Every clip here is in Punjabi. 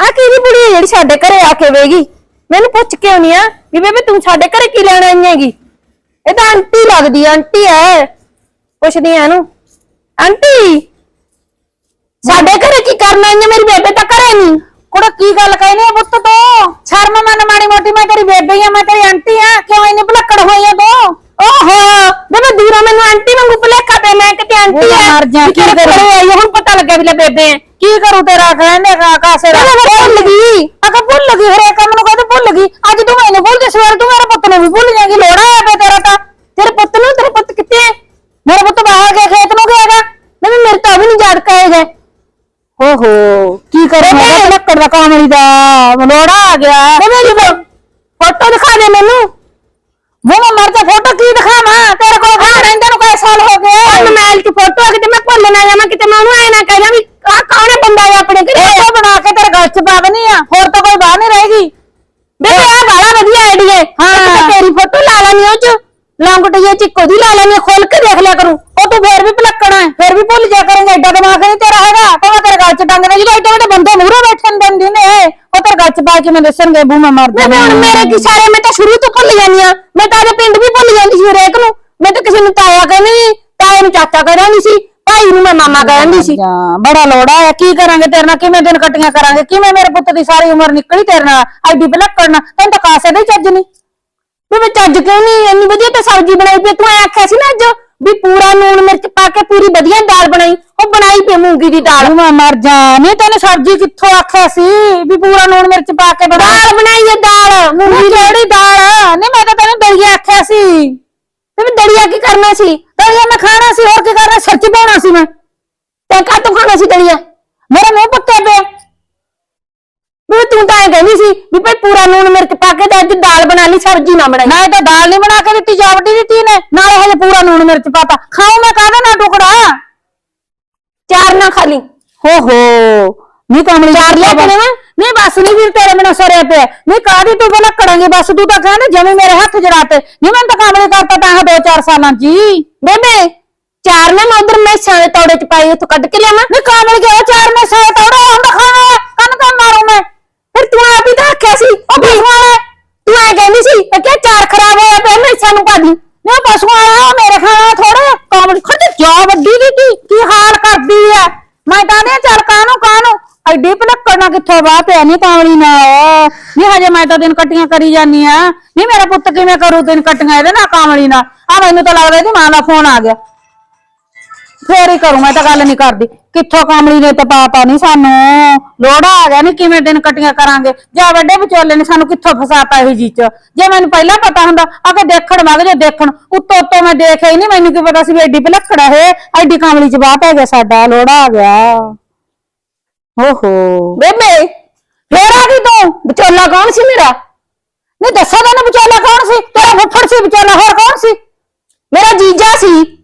ਆ ਕਿਹਦੀ ਬੁੜੀ ਹੈ ਜਿਹੜੀ ਸਾਡੇ ਘਰੇ ਆ ਕੇ ਵੇਗੀ ਮੈਨੂੰ ਪੁੱਛ ਕੇ ਆਉਣੀ ਆ? ਵੀ ਬੇਬੇ ਤੂੰ ਸਾਡੇ ਘਰੇ ਕੀ ਲੈਣ ਆਈ ਹੈਗੀ? ਇਹ ਤਾਂ ਆਂਟੀ ਲੱਗਦੀ ਆ, ਆਂਟੀ ਐ। ਪੁੱਛਦੀ ਆ ਇਹਨੂੰ। ਆਂਟੀ ਸਾਡੇ ਘਰੇ ਕੀ ਕਰਨ ਆਈ ਹੈ ਮੇਰੀ ਬੇਬੇ ਤਾਂ ਘਰੇ ਨਹੀਂ। ਕੁੜਾ ਕੀ ਗੱਲ ਕਹਿਨੀ ਆ ਪੁੱਤ ਤੂੰ? ਸ਼ਰਮ ਮੰਨ ਮਾੜੀ ਮੋਟੀ ਮੈਂ ਤੇਰੀ ਬੇਬੇ ਆ ਮੈਂ ਤੇਰੀ ਆਂਟੀ ਆ। ਕਿਉਂ ਇੰਨੀ ਭਲੱਕੜ ਹੋਈ ਆ ਤੂੰ? ਓਹੋ ਬੇਬੇ ਦੂਰੋਂ ਮੈਨੂੰ ਆਂਟੀ ਵਾਂਗੂ ਭੁਲੇਖਾ ਪਿਆ ਮੈਂ ਕਿਤੇ ਆਂਟੀ ਉਹ ਆ। ਮਰ ਜਾ, ਕੀ ਕਰਾਂ? ਆਈ ਆ, ਹੁਣ ਪਤਾ ਲੱਗਿਆ ਵੀ ਲੈ ਬੇਬੇ ਐ। ਕੀ ਕਰੂ ਤੇਰਾ ਕਹਿੰਦੇ ਕਾਸੇ ਦਾ? ਭੁੱਲ ਗਈ। ਅਗਾ ਭੁੱਲ ਗਈ ਹਰੇ ਕੰਮ ਨੂੰ ਕਹਿੰਦੇ ਭੁੱਲ ਗਈ। ਅੱਜ ਤੂੰ ਮੈਨੂੰ ਭੁੱਲ ਜੇ ਸਵੇਰ ਤੂੰ ਮੇਰੇ ਪੁੱਤ ਨੂੰ ਵੀ ਭੁੱਲ ਜਾਏਗੀ ਲੋੜਾ ਆ ਪਿਆ ਤੇਰਾ ਤਾਂ। ਤੇਰੇ ਪੁੱਤ ਨੂੰ ਤੇਰੇ ਪੁੱਤ ਕਿੱਥੇ ਹੈ ਮੇਰਾ ਪੁੱਤ ਬਾਹਰ ਗਿਆ ਖੇਤ ਨੂੰ ਗਿਆਗਾ ਨਹੀਂ ਮੇਰੇ ਤਾਂ ਵੀ ਨਹੀਂ ਯਾਦ ਕਾਏਗਾ ਓਹੋ ਕੀ ਕਰੇ ਮੈਂ ਬੇਬੇ। ਲੱਕੜ ਦਾ ਕਾਮੜੀ ਦਾ ਲੋੜਾ ਆ ਗਿਆ ਬੇਬੇ ਜੀ ਫੋਟੋ ਦਿਖਾ ਦੇ ਮੈਨੂੰ ਮੂੰਹ ਮਰ ਜਾ ਫੋਟੋ ਕੀ ਦਿਖਾਵਾਂ ਤੇਰੇ ਕੋਲ ਘਰ ਰਹਿੰਦੇ ਨੂੰ ਕਈ ਸਾਲ ਹੋ ਗਏ ਉਹ ਮੋਬਾਈਲ 'ਚ ਫੋਟੋ ਆ ਕਿਤੇ ਮੈਂ ਭੁੱਲ ਨਾ ਜਾਵਾਂ ਕਿਤੇ ਮੈਂ ਉਹਨੂੰ ਐ ਨਾ ਕਹਿ ਜਾਂ ਵੀ ਆ ਕੌਣ ਹੈ ਬੰਦਾ ਇਹ ਆਪਣੇ ਘਰੇ ਫੋਟੋ ਬਣਾ ਕੇ ਤੇਰੇ ਗਲ ਚ ਪਾ ਦੇਣੀ ਆ ਹੋਰ ਤਾਂ ਕੋਈ ਬਾਹਰ ਨਹੀਂ ਰਹੇਗੀ ਬੇਬੇ ਆ ਬਾਲਾ ਵਧੀਆ ਆਈਡੀਆ ਹਾਂ। ਹਾਂ ਤੇਰੀ ਫੋਟੋ ਲਾ ਲੈਣੀ ਉਹ 'ਚ ਲੰਗਟ ਜੇ ਚਿੱਕੋ ਦੀ ਲਾ ਲੈਣੀ ਖੋਲ ਕੇ ਦੇਖ ਲਿਆ ਕਰੂੰ ਉਹ ਤੂੰ ਫੇਰ ਵੀ ਭਲੱਕਣਾ ਹੈ, ਫੇਰ ਵੀ ਭੁੱਲ ਜਾ ਕਰੇਂਗਾ ਐਡਾ ਦਿਮਾਗ ਨਹੀਂ ਤੇਰਾ ਹੈਗਾ ਭਾਵੇਂ ਤੇਰੇ ਗਲ ਚ ਟੰਗ ਦੇ ਜਦੋਂ ਐਡੇ ਵੱਡੇ ਬੰਦੇ ਮੂਹਰੇ ਬੈਠਣ ਦਿੰਦੇ ਨੇ ਉਹ ਤੇਰੇ ਗਲ ਚ ਪਾ ਕੇ ਮੈਂ ਦੱਸਣਗੇ ਬੂ ਮੈਂ ਮਰ ਹੁਣ ਮੇਰੇ ਕੀ ਸਾਰੇ ਮੈਂ ਤਾਂ ਸ਼ੁਰੂ ਤੋਂ ਭੁੱਲ ਜਾਂਦੀ ਆ ਮੈਂ ਤਾਂ ਆਪਣੇ ਪਿੰਡ ਵੀ ਭੁੱਲ ਜਾਂਦੀ ਸੀ ਹਰੇਕ ਨੂੰ। ਮੈਂ ਤਾਂ ਕਿਸੇ ਨੂੰ ਤਾਇਆ ਕਹਿੰਦੀ ਸੀ ਤਾਏ ਨੂੰ ਚਾਚਾ ਕਹਿੰਦੀ ਸੀ ਭਾਈ ਨੂੰ ਮੈਂ ਮਾਮਾ ਕਹਿੰਦੀ ਸੀ। ਜਾਂ ਬੜਾ ਲੋੜਾ ਹੈ ਕੀ ਕਰਾਂਗੇ ਤੇਰੇ ਨਾਲ ਕਿਵੇਂ ਦਿਨ ਕੱਟੀਆਂ ਕਰਾਂਗੇ? ਕਿਵੇਂ ਮੇਰੇ ਪੁੱਤ ਦੀ ਸਾਰੀ ਉਮਰ ਨਿਕਲੀ ਤੇਰੇ ਨਾਲ ਐਡੀ ਭਲੱਕੜ ਨਾਲ? ਤੈਨੂੰ ਤਾਂ ਕਾਸੇ ਦਾ ਚੱਜ ਨਹੀਂ। ਬੇਬੇ ਚੱਜ ਕਿਉਂ ਨਹੀਂ? ਇੰਨੀ ਵਧੀਆ ਤਾਂ ਸਬਜ਼ੀ ਬਣਾਈ ਪਈ ਤੂੰ ਐ ਆਖਿਆ ਸੀ ਨਾ ਅੱਜ ਵੀ ਪੂਰਾ ਨੂਣ ਮਿਰਚ ਪਾ ਕੇ ਪੂਰੀ ਵਧੀਆ ਦਾਲ ਬਣਾਈ ਉਹ ਬਣਾਈ ਪਈ ਮੂੰਗੀ ਦੀ ਦਾਲ। ਤੂੰ ਮੈਂ ਮਰ ਜਾ ਨਹੀਂ ਤੈਨੂੰ ਸਬਜ਼ੀ ਕਿੱਥੋਂ ਆਖਿਆ ਸੀ ਵੀ ਪੂਰਾ ਲੂਣ ਮਿਰਚ ਪਾ ਕੇ ਬਣਾ ਦਾਲ ਬਣਾਈ ਹੈ ਦਾਲ ਮੂੰਗੀ ਕਿਹੜੀ ਦਾਲ? ਨਹੀਂ ਮੈਂ ਤਾਂ ਤੈਨੂੰ ਦਲੀਆ ਆਖਿਆ ਸੀ। ਬੇਬੇ ਦਲੀਆ ਕੀ ਕਰਨਾ ਸੀ? ਦਲੀਆ ਮੈਂ ਖਾਣਾ ਸੀ ਹੋਰ ਕੀ ਕਰਨਾ? ਸਿਰ ਚ ਪਾਉਣਾ ਸੀ ਮੈਂ। ਤੈਂ ਕਾ ਤੂੰ ਖਾਣਾ ਸੀ ਦਲੀਆ? ਮੇਰੇ ਮੂੰਹ ਤੂੰ ਤਾਂ ਐ ਕਹਿੰਦੀ ਸੀ ਵੀ ਭਾਈ ਪੂਰਾ ਨੂਣ ਮਿਰਚ ਪਾ ਕੇ ਤੇ ਅੱਜ ਦਾਲ ਬਣਾ ਲਈ ਸਬਜ਼ੀ ਨਾ ਬਣਾਈ। ਮੈਂ ਤਾਂ ਦਾਲ ਨਹੀਂ ਬਣਾ ਕੇ ਦਿੱਤੀ ਜਾਵਟੀ ਦਿੱਤੀ ਨੇ ਨਾਲੇ ਹਜੇ ਪੂਰਾ ਲੂਣ ਮਿਰਚ ਪਾਤਾ। ਖਾਉ ਮੈਂ ਕਾਹਦਾ ਨਾ ਟੁਕੜਾ? ਚਾਰ ਨਾ ਖਾ ਲਈ। ਹੋ ਹੋ ਨਹੀਂ ਕਮਲੀ ਚਾਰ ਲਿਆ ਕੇ ਦੇਵਾਂ? ਨਹੀਂ ਬਸ ਨਹੀਂ ਵੀਰ ਤੇਰੇ ਬਿਨਾ ਸਰਿਆ ਪਿਆ। ਨਹੀਂ ਕਾਦੀ ਤੂੰ ਬਲਾ ਕਰਾਂਗੇ ਬਸ ਤੂੰ ਤਾਂ ਕਹਿੰਦਾ ਜਿਵੇਂ ਮੇਰੇ ਹੱਥ ਜੜਾਤੇ ਨਹੀਂ ਮੈਂ ਤਾਂ ਕਮਲੀ ਕਰਤਾ ਤਾਂ ਆਹ ਦੋ ਚਾਰ ਸਾਲਾਂ ਹੀ। ਬੇਬੇ ਚਾਰ ਨਾ ਮੈਂ ਉਧਰ ਮੈਸਾਂ ਦੇ ਤੌੜੇ ਚ ਪਾਈ ਉੱਥੋਂ ਕੱਢ ਕੇ ਲਿਆਵਾਂ। ਨਹੀਂ ਕਮਲ ਗਿਆ ਚਾਰ ਮੈਂ ਸੌ ਤੋੜਾ ਹੁੰਦਾ ਖਾਣਾ ਕੰਨ ਤਾਂ ਮਾਰੂ ਮੈਂ। ਫਿਰ ਤੂੰ ਆਪ ਹੀ ਤਾਂ ਆਖਿਆ ਸੀ ਉਹ ਪਸ਼ੂ ਵਾਲਾ। ਤੂੰ ਐ ਕਹਿੰਦੀ ਸੀ ਕਿ ਚਾਰ ਖਰਾਬ ਹੋਇਆ ਪਿਆ ਮੈਸਾਂ ਨੂੰ ਪਾ ਦੀ। ਨਹੀਂ ਪਸ਼ੂ ਵਾਲਾ ਉਹ ਮੇਰੇ ਖਾਣਾ ਥੋੜਾ ਕਮਲ ਖੁਦ ਜਾ ਵੱਡੀ ਦੀ ਕੀ ਕੀ ਹਾਲ ਕਰਦੀ ਆ? ਮੈਂ ਤਾਂ ਨੇ ਚੱਲ ਕਾਹਨੂੰ ਕਾਹਨੂੰ? ਐਡੀ ਭਲੱਕੜ ਨਾ ਕਿੱਥੋਂ ਬਾਹ ਪਿਆ ਨਹੀਂ ਕਾਮਲੀ ਨਾ ਨਹੀਂ ਹਜੇ ਮੈਂ ਤਾਂ ਦਿਨ ਕੱਟੀਆਂ ਕਰੀ ਜਾਨੀ ਆ। ਨਹੀਂ ਮੇਰਾ ਪੁੱਤ ਕਿਵੇਂ ਕਰੂ ਦਿਨ ਕੱਟੀਆਂ ਇਹਦੇ ਨਾਲ ਕਾਮਲੀ ਨਾਲ? ਆ ਮੈਨੂੰ ਤਾਂ ਲੱਗਦਾ ਇਹਦੀ ਮਾਂ ਦਾ ਫੋਨ ਆ ਗਿਆ। ਫੇਰ ਹੀ ਕਰੂੰ ਮੈਂ ਤਾਂ ਗੱਲ ਨਹੀਂ ਕਰਦੀ। ਕਿੱਥੋਂ ਕਾਮਲੀ ਨੇ ਤਾਂ ਪਾਤਾ ਨਹੀਂ ਸਾਨੂੰ? ਲੋੜਾ ਆ ਗਿਆ ਨਹੀਂ ਕਿਵੇਂ ਦਿਨ ਕੱਟੀਆਂ ਕਰਾਂਗੇ? ਜਾਂ ਵੱਡੇ ਵਿਚੋਲੇ ਨੇ ਸਾਨੂੰ ਕਿੱਥੋਂ ਫਸਾਤਾ ਇਹ ਜੀ ਚ? ਜੇ ਮੈਨੂੰ ਪਹਿਲਾਂ ਪਤਾ ਹੁੰਦਾ ਆ ਕੇ ਦੇਖਣ ਵਗ ਜੇ ਦੇਖਣ। ਉੱਤੋਂ ਉੱਤੋਂ ਮੈਂ ਦੇਖਿਆ ਹੀ ਨਹੀਂ ਮੈਨੂੰ ਕੀ ਪਤਾ ਸੀ ਵੀ ਐਡੀ ਭਲੱਕੜਾ ਹੈ ਐਡੀ ਕਾਮਲੀ ਚ ਬਾਹ ਪੈ ਗਿਆ ਸਾਡਾ ਲੋੜਾ ਆ ਗਿਆ। ਓਹੋ। ਬੇਬੇ ਫੇਰ ਆ ਗਈ ਤੂੰ? ਵਿਚੋਲਾ ਕੌਣ ਸੀ ਮੇਰਾ? ਨਹੀਂ ਦੱਸੋ ਤੈਨੂੰ ਵਿਚੋਲਾ ਕੌਣ ਸੀ? ਤੇਰਾ ਫੁੱਫੜ ਸੀ ਵਿਚੋਲਾ ਹੋਰ ਕੌਣ ਸੀ? ਮੇਰਾ ਜੀਜਾ ਸੀ।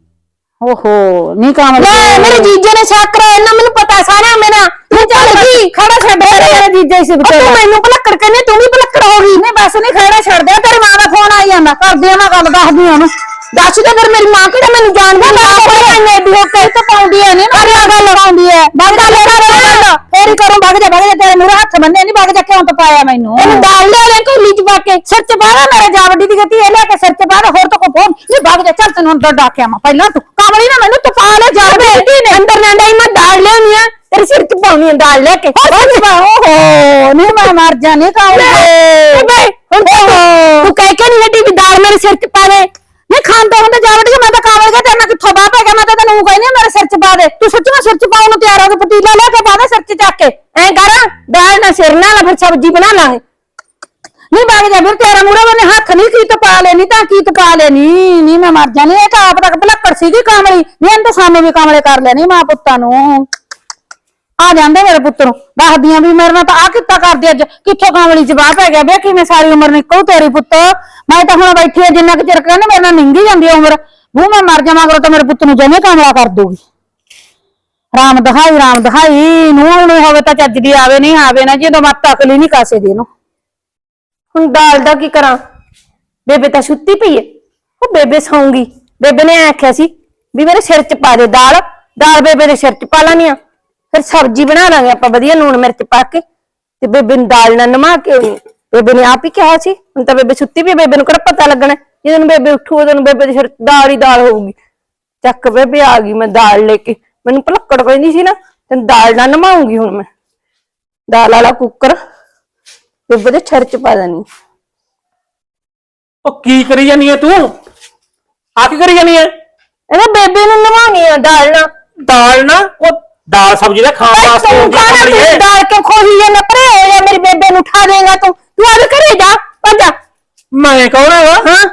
ਓਹੋ ਨਹੀਂ ਕਾਮਲੀ ਲੈ ਮੇਰੇ ਜੀਜੇ ਨੇ ਸ਼ੱਕ ਕਰਾਇਆ ਨਾ ਮੈਨੂੰ ਪਤਾ ਸਾਰਾ ਮੇਰਾ। ਤੂੰ ਚੱਲ ਗਈ। ਖੜਾ ਛੱਡ ਮੇਰੇ ਜੀਜਾ ਹੀ ਸੀ ਉਹ ਤੂੰ ਵਿਚੋਲਾ ਮੈਨੂੰ ਭਲੱਕੜ ਕਹਿੰਦੀ ਤੂੰ ਵੀ ਭਲੱਕੜ ਹੋ ਗਈ। ਨਹੀਂ ਬਸ ਨਹੀਂ ਖੜਾ ਛੱਡ ਦੇ ਤੇਰੀ ਮਾਂ ਦਾ ਫੋਨ ਆਈ ਜਾਂਦਾ। ਕਰਦੀ ਆ ਮੈਂ ਗੱਲ ਦੱਸਦੀ ਆ ਉਹਨੂੰ। ਦੱਸ ਦੇ ਫਿਰ ਮੇਰੀ ਮਾਂ ਕਿਹੜਾ ਮੈਨੂੰ ਜਾਣਦੀ ਨਾ ਕੋਈ ਐਨੇ ਐਡੀ ਹੋ ਕੇ ਤੇ ਪਾਉਂਦੀ ਐ ਨਹੀਂ ਨਾ। ਗੱਲ ਪਾਉਂਦੀ ਐ ਜਾ ਮੇਰਾ ਫੇਰ ਹੀ ਕਰੂੰ ਬਗ ਜਾ ਬਗ ਜਾ ਤੇਰੇ ਮੂਰੇ ਹੱਥ ਬੰਨੇ ਨਹੀਂ ਬਗ ਜਾ ਕਿਉਂ ਤਪਾਇਆ ਮੈਨੂੰ? ਇਹਨੂੰ ਦਾਲ ਲਿਆ ਦੇ ਕੋਲੀ ਚ ਪਾ ਕੇ? ਸਿਰ ਚ ਬਾਹਰ ਮੇਰੇ ਜਾ ਵੱਡੀ ਦੀ ਗਤੀ ਇਹ ਲੈ ਕੇ ਸਿਰ ਚ ਬਾਹਰ ਹੋਰ ਤਾਂ ਕੋ ਫੋਨ ਨਹੀਂ ਬਗ ਜਾ ਚੱਲ ਤੈਨੂੰ ਅੰਦਰ ਡਾਕਿਆ ਮੈਂ ਪਹਿਲਾਂ ਤੂੰ ਕਾਮਲੀ ਨਾ ਮੈਨੂੰ ਤਪਾ ਲੈ ਜਾ ਬੇਟੀ ਨੇ। ਅੰਦਰ ਨਾ ਡਾਈ ਮੈਂ ਦਾਲ ਲਿਆਉਣੀ ਆ। ਤੇਰੇ ਸਿਰ ਚ ਪਾਉਣੀ ਆ ਦਾਲ ਲੈ ਕੇ। ਓਹੋ ਨਹੀਂ ਮੈਂ ਮਰ ਜਾਣੀ ਕਾਮਲੀ। ਬੇ ਹੁਣ ਤੂੰ ਤੂੰ ਕਹਿ ਕੇ ਨਹੀਂ ਹਟੀ ਵੀ ਦਾਲ ਮੇਰੇ ਸਿਰ ਚ ਪਾ ਦੇ ਨਹੀਂ ਖਾਂਦੇ ਹੁੰਦੇ ਜਾ ਵੱਡੀ ਮੈਂ ਤਾਂ ਕਾਮਲ ਗਿਆ ਤੇ ਮੈਂ ਕਿੱਥੋਂ ਬਾਹ ਪੈ ਗਿਆ ਮੈਂ ਤਾਂ ਤੈਨੂੰ ਕਹਿੰਦੀ ਮੇਰੇ ਸਿਰ ਚ ਪਾ ਦੇ ਤੂੰ ਸੱਚ ਸਿਰ ਚ ਪਾਉਣ ਨੂੰ ਤਿਆਰ ਹੋ ਕੇ ਪਤੀਲਾ ਲੈ ਕੇ ਪਾ ਦੇ ਸਿਰ ਚ ਚੱਕ ਕੇ। ਐਂ ਕਰ, ਦਾਲ ਨਾਲ ਸਿਰ ਨਾਲ ਫਿਰ ਸਬਜ਼ੀ ਬਣਾ ਲਾਂਗੇ। ਨਹੀਂ ਬਾਗ ਜਾ ਫਿਰ ਤੇਰਾ ਮੂਰੇ ਬੰਨੇ ਹੱਥ ਨਹੀਂ, ਕੀ ਤਪਾ ਲੈਣੀ ਤਾਂ ਕੀ ਤਪਾ ਲੈਣੀ ਨਹੀਂ ਮੈਂ ਮਰ ਜਾਣੀ ਇਹ ਤਾਂ ਆਪ ਤੱਕ ਭਲੱਕੜ ਸੀਗੀ ਕਾਮਲੀ। ਨਹੀਂ, ਇਹਨੇ ਤਾਂ ਸਾਨੂੰ ਵੀ ਕਾਮਲੇ ਕਰ ਲੈਣੀ ਮਾਂ ਪੁੱਤਾਂ ਨੂੰ। ਆ ਜਾਂਦੇ ਮੇਰੇ ਪੁੱਤ ਨੂੰ, ਦੱਸਦੀਆਂ ਵੀ ਮੇਰੇ ਨਾਲ ਤਾਂ ਆ ਕਿੱਤਾ ਕਰਦੀ ਅੱਜ। ਕਿੱਥੋਂ ਕਾਮਲੀ ਚ ਬਾਹ ਪੈ ਗਿਆ? ਵੇ ਕਿਵੇਂ ਸਾਰੀ ਉਮਰ ਨਿਕਲ ਤੇਰੀ ਪੁੱਤ। ਮੈਂ ਤਾਂ ਹੁਣ ਬੈਠੀ ਆ, ਜਿੰਨਾ ਕਿ ਚਿਰ ਕਹਿੰਦੇ ਮੇਰੇ ਨਾਲ ਨਿੰਗੀ ਜਾਂਦੀ ਆ ਉਮਰ। ਬੂ ਮੈਂ ਮਰ ਜਾਵਾਂ ਤਾਂ ਮੇਰੇ ਪੁੱਤ ਨੂੰ ਜਮੇ ਕਾਮਲਾ ਕਰ ਦੂਗੀ ਰਾਮ ਦਹਾਈ ਰਾਮ ਦਹਾਈ ਨੂੰ ਨੂੰ ਹੋਵੇ ਤਾਂ ਚੱਜ ਦੀ ਆਵੇ, ਨਹੀਂ ਆਵੇ ਨਾ, ਜਦੋਂ ਮੱਤ ਅਕਲੀ ਨਹੀਂ ਕਾਸੇ ਦੀ ਨੂੰ ਹੁਣ ਦਾਲ ਦਾ ਕੀ ਕਰਾਂ? ਬੇਬੇ ਤਾਂ ਸੁੱਤੀ ਪਈ ਏ। ਉਹ ਬੇਬੇ ਸੌਂਗੀ। ਬੇਬੇ ਨੇ ਆਖਿਆ ਸੀ ਵੀ ਮੇਰੇ ਸਿਰ 'ਚ ਪਾ ਦੇ ਦਾਲ। ਦਾਲ ਬੇਬੇ ਦੇ ਸਿਰ 'ਚ ਪਾ ਲਾਨੀ ਆ। ਫਿਰ ਸਬਜ਼ੀ ਬਣਾ ਲਾਂਗੇ ਆਪਾਂ, ਵਧੀਆ ਲੂਣ ਮਿਰਚ ਪਾ ਕੇ। ਤੇ ਬੇਬੇ ਨੂੰ ਦਾਲ ਨਾਲ ਨਮਾ ਕੇ ਆਉਣੀ ਬੇਬੇ ਨੇ ਆਪ ਹੀ ਕਿਹਾ ਸੀ, ਹੁਣ ਤਾਂ ਬੇਬੇ ਸੁੱਤੀ ਪਈ ਬੇਬੇ ਨੂੰ ਕਿਹੜਾ ਪਤਾ ਲੱਗਣਾ ਜਦੋਂ ਬੇਬੇ ਉੱਠੂ, ਉਦੋਂ ਬੇਬੇ ਦੇ ਸਿਰ ਦਾਲ ਹੀ ਦਾਲ ਹੋਊਗੀ। ਚੱਕ ਬੇਬੇ ਆ ਗਈ ਮੈਂ ਦਾਲ ਲੈ ਕੇ। ਮੈਨੂੰ ਭਲੱਕੜ ਕਹਿੰਦੀ ਸੀ ਨਾ ਤੇ ਦਾਲ ਨਾਲ ਨਮਾਉਂਗੀ ਹੁਣ ਮੈਂ। ਦਾਲ ਵਾਲਾ ਕੁੱਕਰ ਬੇਬੇ ਦੇ ਛਰ ਚ ਪਾ ਦੇਣੀ। ਉਹ ਕੀ ਕਰੀ ਜਾਨੀ ਐ ਤੂੰ? ਆ ਕੀ ਕਰੀ ਜਾਨੀ ਐ ਇਹਦਾ ਬੇਬੇ ਨੂੰ ਨਵਾਉਣੀ ਆ ਦਾਲ ਨਾਲ ਦਾਲ ਨਾ? ਉਹ ਦਾਲ ਸਬਜ਼ੀ ਦਾ ਖਾਣ ਵਾਸਤੇ ਤੂੰ ਕਾਹਦਾ। ਤੂੰ ਦਾਲ ਕੇ ਖੋਹੀ ਜਾਂਦਾ? ਪਰੇ ਹੋ ਜਾ ਮੇਰੀ ਬੇਬੇ ਨੂੰ ਉਠਾ ਦੇਗਾ ਤੂੰ। ਤੂੰ ਆਵੇ ਘਰੇ ਜਾ ਭੱਜ ਜਾ। ਮੈਂ ਕੌਣ ਹੈਗਾ ਹਾਂ।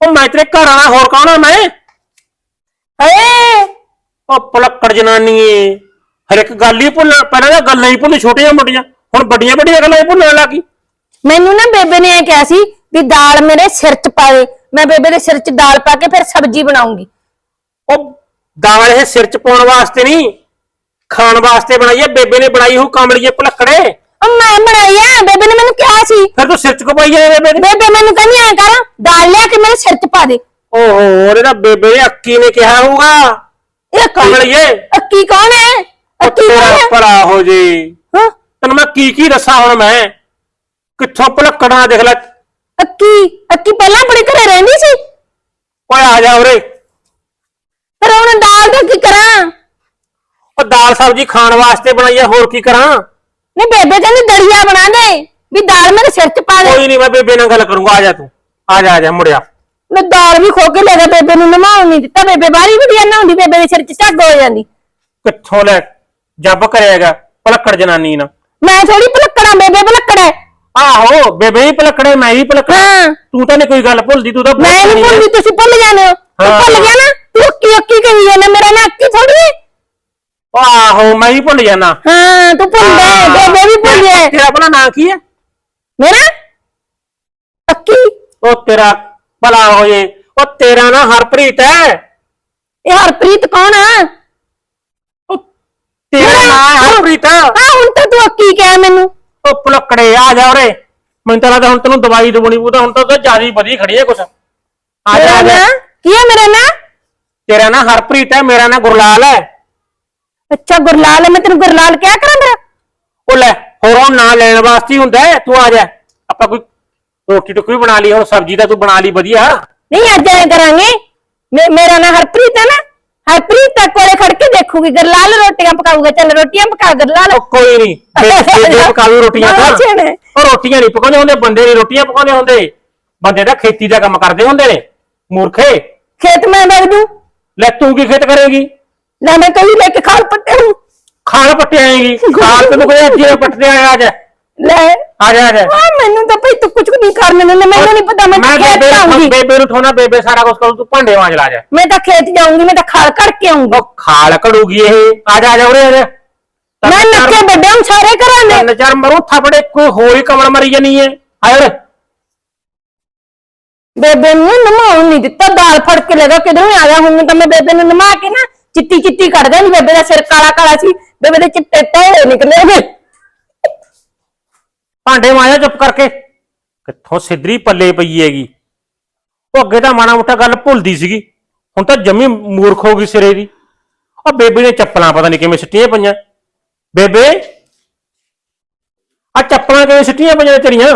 ਉਹ ਮੈਂ ਤੇਰੇ ਘਰ ਆਣਾ ਹੋਰ ਕੌਣ ਆ ਮੈਂ? ਏ ਉਹ ਪਲੱਕੜ ਜਨਾਨੀਏ। ਹਰ ਇੱਕ ਗੱਲ ਹੀ ਭੁੱਲ ਪਹਿਲਾਂ ਤਾਂ ਗੱਲਾਂ ਹੀ ਭੁੱਲ ਛੋਟੀਆਂ ਮੋਟੀਆਂ। ਹੁਣ ਵੱਡੀਆਂ ਵੱਡੀਆਂ ਗੱਲਾਂ ਹੀ ਭੁੱਲਣ ਲੱਗੀ ਮੈਨੂੰ ਨਾ ਬੇਬੇ ਨੇ ਇਹ ਕਿਹਾ ਸੀ ਵੀ ਦਾਲ ਮੇਰੇ ਸਿਰ 'ਚ ਪਾ ਦੇ ਮੈਂ ਬੇਬੇ ਦੇ ਸਿਰ 'ਚ ਦਾਲ ਪਾ ਕੇ ਫਿਰ ਸਬਜ਼ੀ ਬਣਾਉਂਗੀ। ਉਹ ਦਾਲ ਇਹ ਸਿਰ ਚ ਪਾਉਣ ਵਾਸਤੇ ਨਹੀਂ ਖਾਣ ਵਾਸਤੇ ਬਣਾਈ ਹੈ ਬੇਬੇ ਨੇ ਬਣਾਈ ਹੋ ਕਮਲੀਏ ਪਲੱਕੜੇ। ਉਹ ਮੈਂ ਬਣਾਈ ਆ ਬੇਬੇ ਨੇ ਮੈਨੂੰ ਕਿਹਾ ਸੀ। ਫਿਰ ਤੂੰ ਸਿਰ ਚ ਕੋ ਪਾਈ ਜਾਏ ਬੇਬੇ ਦੇ? ਬੇਬੇ ਮੈਨੂੰ ਕਹਿੰਦੀ ਐ ਕਰ ਦਾਲ ਲਿਆ ਕੇ ਮੇਰੇ ਸਿਰ 'ਚ ਪਾ ਦੇ। ਓਹੋ ਉਹਦੇ ਤਾਂ ਬੇਬੇ ਨੇ ਅੱਕੀ ਨੇ ਕਿਹਾ ਹੋਊਗਾ। ਇਹ ਅੱਕੀ ਕਮਲੀਏ ਅੱਕੀ ਕੌਣ ਹੈ? ਉਹ ਅੱਕੀ ਕੌਣ ਤੇਰਾ ਹੈ? ਭਲਾ ਹੋ ਜੇ। ਹਾਂ? ਤੈਨੂੰ ਮੈਂ ਕੀ ਕੀ ਦੱਸਾਂ ਹੁਣ ਮੈਂ? ਕਿੱਥੋਂ ਭਲੱਕੜਾਂ ਦੇਖ ਲੈ। ਅੱਕੀ ਅੱਕੀ ਪਹਿਲਾਂ ਆਪਣੇ ਘਰੇ ਰਹਿੰਦੀ ਸੀ? ਓਏ ਆ ਜਾ ਉਰੇ। ਫਿਰ ਹੁਣ ਦਾਲ ਦਾ ਕੀ ਕਰਾਂ? ਉਹ ਦਾਲ ਸਬਜ਼ੀ ਖਾਣ ਵਾਸਤੇ ਬਣਾਈ ਹੋਰ ਕੀ ਕਰਾਂ? ਨਹੀਂ ਬੇਬੇ ਕਹਿੰਦੀ ਦਲੀਆ ਬਣਾ ਦੇ ਵੀ ਦਾਲ ਮੇਰੇ ਸਿਰ 'ਚ ਪਾ ਦੇ। ਕੋਈ ਨਹੀਂ ਮੈਂ ਬੇਬੇ ਨਾਲ ਗੱਲ ਕਰੂੰਗਾ ਆ ਜਾ ਤੂੰ। ਆ ਜਾ ਆ ਜਾ ਮੁੜਿਆ। ਮੈਂ ਦਾਲ ਵੀ ਖੋ ਕੇ ਲੈ ਗਿਆ ਬੇਬੇ ਨੂੰ ਨਮਾਉਣ ਨਹੀਂ ਦਿੱਤਾ। ਬੇਬੇ ਬਾਰੀ ਵੀ ਨਾ ਹੁੰਦੀ ਬੇਬੇ ਦੇ ਸਿਰ 'ਚ ਝੱਗ ਹੋ ਜਾਂਦੀ। ਕਿੱਥੋਂ ਲੈ? ਜੱਬ ਕਰੇਗਾ ਭਲੱਕੜ ਜਨਾਨੀ ਨਾ ਮੈਂ ਥੋੜੀ ਭਲੱਕੜਾ ਬੇਬੇ ਭਲੱਕੜਾ ਹੈ। ਆਹੋ ਬੇਬੇ ਹੀ ਭਲੱਕੜੇ ਮੈਂ ਹੀ ਭਲੱਕੜਾ। ਹਾਂ। ਤੂੰ ਤਾਂ ਨਹੀਂ ਕੋਈ ਗੱਲ ਭੁੱਲਦੀ ਤੂੰ ਤਾਂ ਮੈਂ ਨਹੀਂ ਭੁੱਲਦੀ ਤੁਸੀਂ ਭੁੱਲ ਜਾਂਦੇ ਹੋ। ਤੂੰ ਹਾਂ। ਭੁੱਲ ਗਿਆ ਨਾ ਤੂੰ ਅੱਕੀ ਅੱਕੀ ਕਹੀ ਜਾਂਦਾ ਮੇਰਾ ਨਾ ਅੱਕੀ ਥੋੜੀ ਹੈ। ਆਹੋ ਮੈਂ ਹੀ ਭੁੱਲ ਜਾਣਾ ਹਾਂ ਤੂੰ ਭੁੱਲ ਗਿਆ ਬੇਬੇ ਵੀ ਭੁੱਲ ਗਿਆ ਤੇਰਾ ਆਪਣਾ ਨਾਂ ਕੀ ਹੈ? ਮੇਰਾ? ਅੱਕੀ ਉਹ ਤੇਰਾ ਭਲਾ ਹੋ ਜੇ ਉਹ ਤੇਰਾ ਨਾਂ ਹਰਪ੍ਰੀਤ ਹੈ। ਇਹ ਹਰਪ੍ਰੀਤ ਕੌਣ ਆ ਉਹ ਤੇਰਾ ਨਾਂ ਹਰਪ੍ਰੀਤ। ਆ ਹੁਣ ਤਾਂ ਤੂੰ ਅੱਕੀ ਕਿਹਾ ਮੈਨੂੰ। ਉਹ ਭਲੱਕੜੇ ਆ ਜਾ ਉਰੇ। ਮੈਨੂੰ ਤਾਂ ਲੱਗਦਾ ਹੁਣ ਤੈਨੂੰ ਦਵਾਈ ਦਵਾਉਣੀ ਪਊ ਤਾਂ ਹੁਣ ਤਾਂ ਤੂੰ ਜ਼ਿਆਦਾ ਵਧੀ ਖੜੀ ਹੈ ਕੁਛ। ਆ ਜਾ ਆ ਜਾ। ਨਾਂ? ਕੀ ਹੈ ਮੇਰਾ ਨਾਂ? ਤੇਰਾ ਨਾਂ ਹਰਪ੍ਰੀਤ ਹੈ ਮੇਰਾ ਨਾਂ ਗੁਰਲਾਲ ਹੈ। ਅੱਛਾ ਗੁਰਲਾਲ ਹੈ, ਮੈਂ ਤੈਨੂੰ ਗੁਰਲਾਲ ਕਿਹਾ ਕਰਾਂ ਮੇਰਾ ਉਹ ਲੈ ਹੋਰ ਨਾਂ ਲੈਣ ਵਾਸਤੇ ਹੀ ਹੁੰਦਾ ਹੈ। ਤੂੰ ਆ ਜਾ। ਆਪਾਂ ਕੋਈ ਰੋਟੀ ਟੁੱਕ ਵੀ ਬਣਾ ਲਈ ਹੁਣ ਸਬਜ਼ੀ ਤਾਂ ਤੂੰ ਬਣਾ ਲਈ ਵਧੀਆ। ਨਹੀਂ ਅੱਜ ਐ ਕਰਾਂਗੇ। ਮੇ- ਮੇਰਾ ਨਾਂ ਹਰਪ੍ਰੀਤ ਹੈ ਨਾ। ਹਰਪ੍ਰੀਤ ਤਾਂ ਕੋਲੇ ਖੜ ਕੇ ਦੇਖੂਗੀ ਗੁਰਲਾਲ ਰੋਟੀਆਂ ਪਕਾਊਗਾ। ਚੱਲ ਰੋਟੀਆਂ ਪਕਾ ਗੁਰਲਾਲ। ਉਹ ਕੋਈ ਨਹੀਂ ਬੇਬੇ ਪਕਾਉ ਰੋਟੀਆਂ ਤਾਂ। ਨੇ। ਉਹ ਰੋਟੀਆਂ ਨਹੀਂ ਪਕਾਉਂਦੇ ਹੁੰਦੇ ਬੰਦੇ ਨਹੀਂ ਰੋਟੀਆਂ ਪਕਾਉਂਦੇ ਹੁੰਦੇ। ਬੰਦੇ ਤਾਂ ਖੇਤੀ ਦਾ ਕੰਮ ਕਰਦੇ ਹੁੰਦੇ ਨੇ ਮੂਰਖੇ। ਖੇਤ ਮੈਂ ਵਗ ਜੂ। ਲੈ ਤੂੰ ਕੀ ਖੇਤ ਕਰੇਗੀ? ਲੈ ਮੈਂ ਕਹੀ ਲੈ ਕੇ ਖਾਲ ਪੱਟੇ ਨੂੰ। ਖਾਲ ਪੱਟੇ ਆਏਗੀ ਖਾਲ ਤੈਨੂੰ ਕੋਈ ਅੱਜੇ ਪੱਟਦੇ ਆ ਜਾ। ਲੈ। ਆ ਜਾ ਆ ਜਾ। ਆ ਮੈਨੂੰ ਤਾਂ ਭਈ ਤੂੰ ਕੁਝ ਨਹੀਂ ਕਰਨ ਦਿੰਦਾ ਮੈਨੂੰ ਨਹੀਂ ਪਤਾ ਮੈਂ ਮੈਂ ਤਾਂ ਖੇਤ ਬੇਬੇ ਨੂੰ ਜਾਊਂਗੀ ਬੇਬੇ ਨੂੰ ਠੋਣਾ ਬੇਬੇ ਸਾਰਾ ਕੁਝ ਕਰੂ ਤੂੰ ਭਾਂਡੇ ਮਾਂਜ ਲਾ ਜਾ ਮੈਂ ਤਾਂ ਖੇਤ ਜਾਊਂਗੀ ਮੈਂ ਤਾਂ ਖਾਲ ਕਰਕੇ ਆਉਂਗੀ ਉਹ ਖਾਲ ਕੜੂਗੀ ਇਹ ਆ ਜਾ ਆ ਜਾ ਉਰੇ ਆ ਜਾ ਮੈਂ ਨੱਕੇ ਵੱਡੇ ਹੁਣ ਸਾਰੇ ਘਰਾਂ ਦੇ ਤਿੰਨ ਚਾਰ ਮਰੂ ਥਾਪੜੇ ਕੋਈ ਹੋਰ ਹੀ ਕਮਲ ਮਰੀ ਜਾਨੀ ਹੈ ਆ ਉਰੇ ਬੇਬੇ ਨੂੰ ਨਮਾਉਣ ਨਹੀਂ ਦਿੱਤਾ ਦਾਲ ਫੜ ਕੇ ਲਗਾ ਕਿਧਰੋਂ ਆ ਗਿਆ ਹੁਣ ਤਾਂ ਮੈਂ ਬੇਬੇ ਨੂੰ ਨਮਾ ਕੇ ਨਾ ਚਿੱਟੀ ਚਿੱਟੀ ਕੱਢ ਦੇਣੀ ਬੇਬੇ ਦਾ ਸਿਰ ਕਾਲਾ ਕਾਲਾ ਸੀ ਬੇਬੇ ਦੇ ਚਿੱਟੇ ਕਿੱਥੋਂ ਸਿੱਧਰੀ ਪੱਲੇ ਪਈ ਹੈਗੀ? ਉਹ ਅੱਗੇ ਤਾਂ ਮਾੜਾ ਮੋਟਾ ਗੱਲ ਭੁੱਲਦੀ ਸੀਗੀ। ਹੁਣ ਤਾਂ ਜੰਮੀ ਮੂਰਖ ਹੋ ਗਈ ਸਿਰੇ ਦੀ। ਉਹ ਬੇਬੇ ਨੇ ਚੱਪਲਾਂ ਪਤਾ ਨਹੀਂ ਕਿਵੇਂ ਸਿੱਟੀਆਂ ਪਈਆਂ। ਬੇਬੇ ਆ ਚੱਪਲਾਂ ਕਿਵੇਂ ਸਿੱਟੀਆਂ ਪਈਆਂ ਤੇਰੀਆਂ?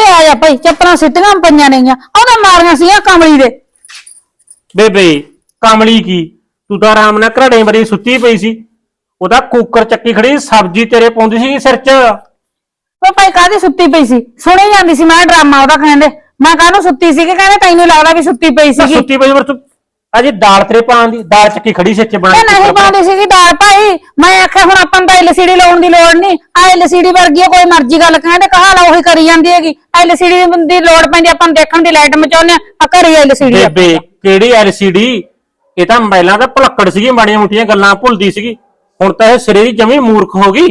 ਏ ਆ ਜਾ ਭਾਈ ਚੱਪਲਾਂ ਸਿੱਟੀਆਂ ਪਈਆਂ ਨੇਗੀਆਂ। ਉਹਨੇ ਮਾਰੀਆਂ ਸੀਆਂ ਕਮਲੀ ਦੇ। ਬੇਬੇ ਕਾਮਲੀ ਕੀ? ਤੂੰ ਤਾਂ ਆਰਾਮ ਨਾਲ ਘਰੜੇ ਮਰੀ ਸੁੱਤੀ ਪਈ ਸੀ। ਉਹਦਾ ਕੁੱਕਰ ਚੱਕੀ ਖੜੀ ਸਬਜ਼ੀ ਤੇਰੇ ਪਾਉਂਦੀ ਸੀ ਸਿਰ 'ਚ। ਉਹ ਭਾਈ ਕਾਹਦੀ ਸੁੱਤੀ ਪਈ ਸੀ? ਸੁਣੀ ਜਾਂਦੀ ਸੀ ਮੈਂ ਡਰਾਮਾ ਉਹਦਾ ਕਹਿੰਦੇ। ਮੈਂ ਕਾਹਨੂੰ ਸੁੱਤੀ ਸੀ ਕਿ ਕਹਿੰਦੇ ਤੈਨੂੰ ਲੱਗਦਾ ਵੀ ਸੁੱਤੀ ਪਈ ਤਾਂ ਸੀਗੀ। ਸੁੱਤੀ ਪਈ ਪਰ ਤੂੰ ਅਜੇ ਦਾਲ ਤੇਰੇ ਪਾਉਣ ਦੀ ਦਾਲ ਚੱਕੀ ਖੜੀ ਸੀ ਇੱਥੇ ਬਣਾ ਇਹ ਨਹੀਂ ਪਾਉਂਦੀ ਸੀਗੀ ਦਾਲ ਭਾਈ। ਮੈਂ ਆਖਿਆ ਹੁਣ ਆਪਾਂ ਨੂੰ ਤਾਂ ਐਲਸੀਡੀ ਲਾਉਣ ਦੀ ਲੋੜ ਨਹੀਂ। ਆ ਐਲਸੀਡੀ ਵਰਗੀ ਆ, ਕੋਈ ਮਰਜ਼ੀ ਗੱਲ ਕਹਿੰਦੇ ਕਹਾ ਲਾ ਉਹੀ ਕਰੀ ਜਾਂਦੀ ਹੈਗੀ। ਐਲਸੀਡੀ ਦੀ ਲੋੜ ਪੈਂਦੀ ਆਪਾਂ ਨੂੰ ਦੇਖਣ ਦੀ ਲਾਈਟ ਮਚਾਉਨੇ ਆ ਘਰੇ ਐਲਸੀਡੀ ਬੇਬੇ ਕਿਹੜੀ ਐਲਸੀਡੀ? ਇਹ ਤਾਂ ਮਹਿਲਾਂ ਦਾ ਭਲੱਕੜ ਸੀਗੀ ਮਾੜੀਆਂ ਮੋਟੀਆਂ ਗੱਲਾਂ ਭੁੱਲਦੀ ਸੀਗੀ। ਹੁਣ ਤਾਂ ਇਹ ਸਿਰੇ ਦੀ ਜਮੀ ਮੂਰਖ ਹੋ ਗਈ।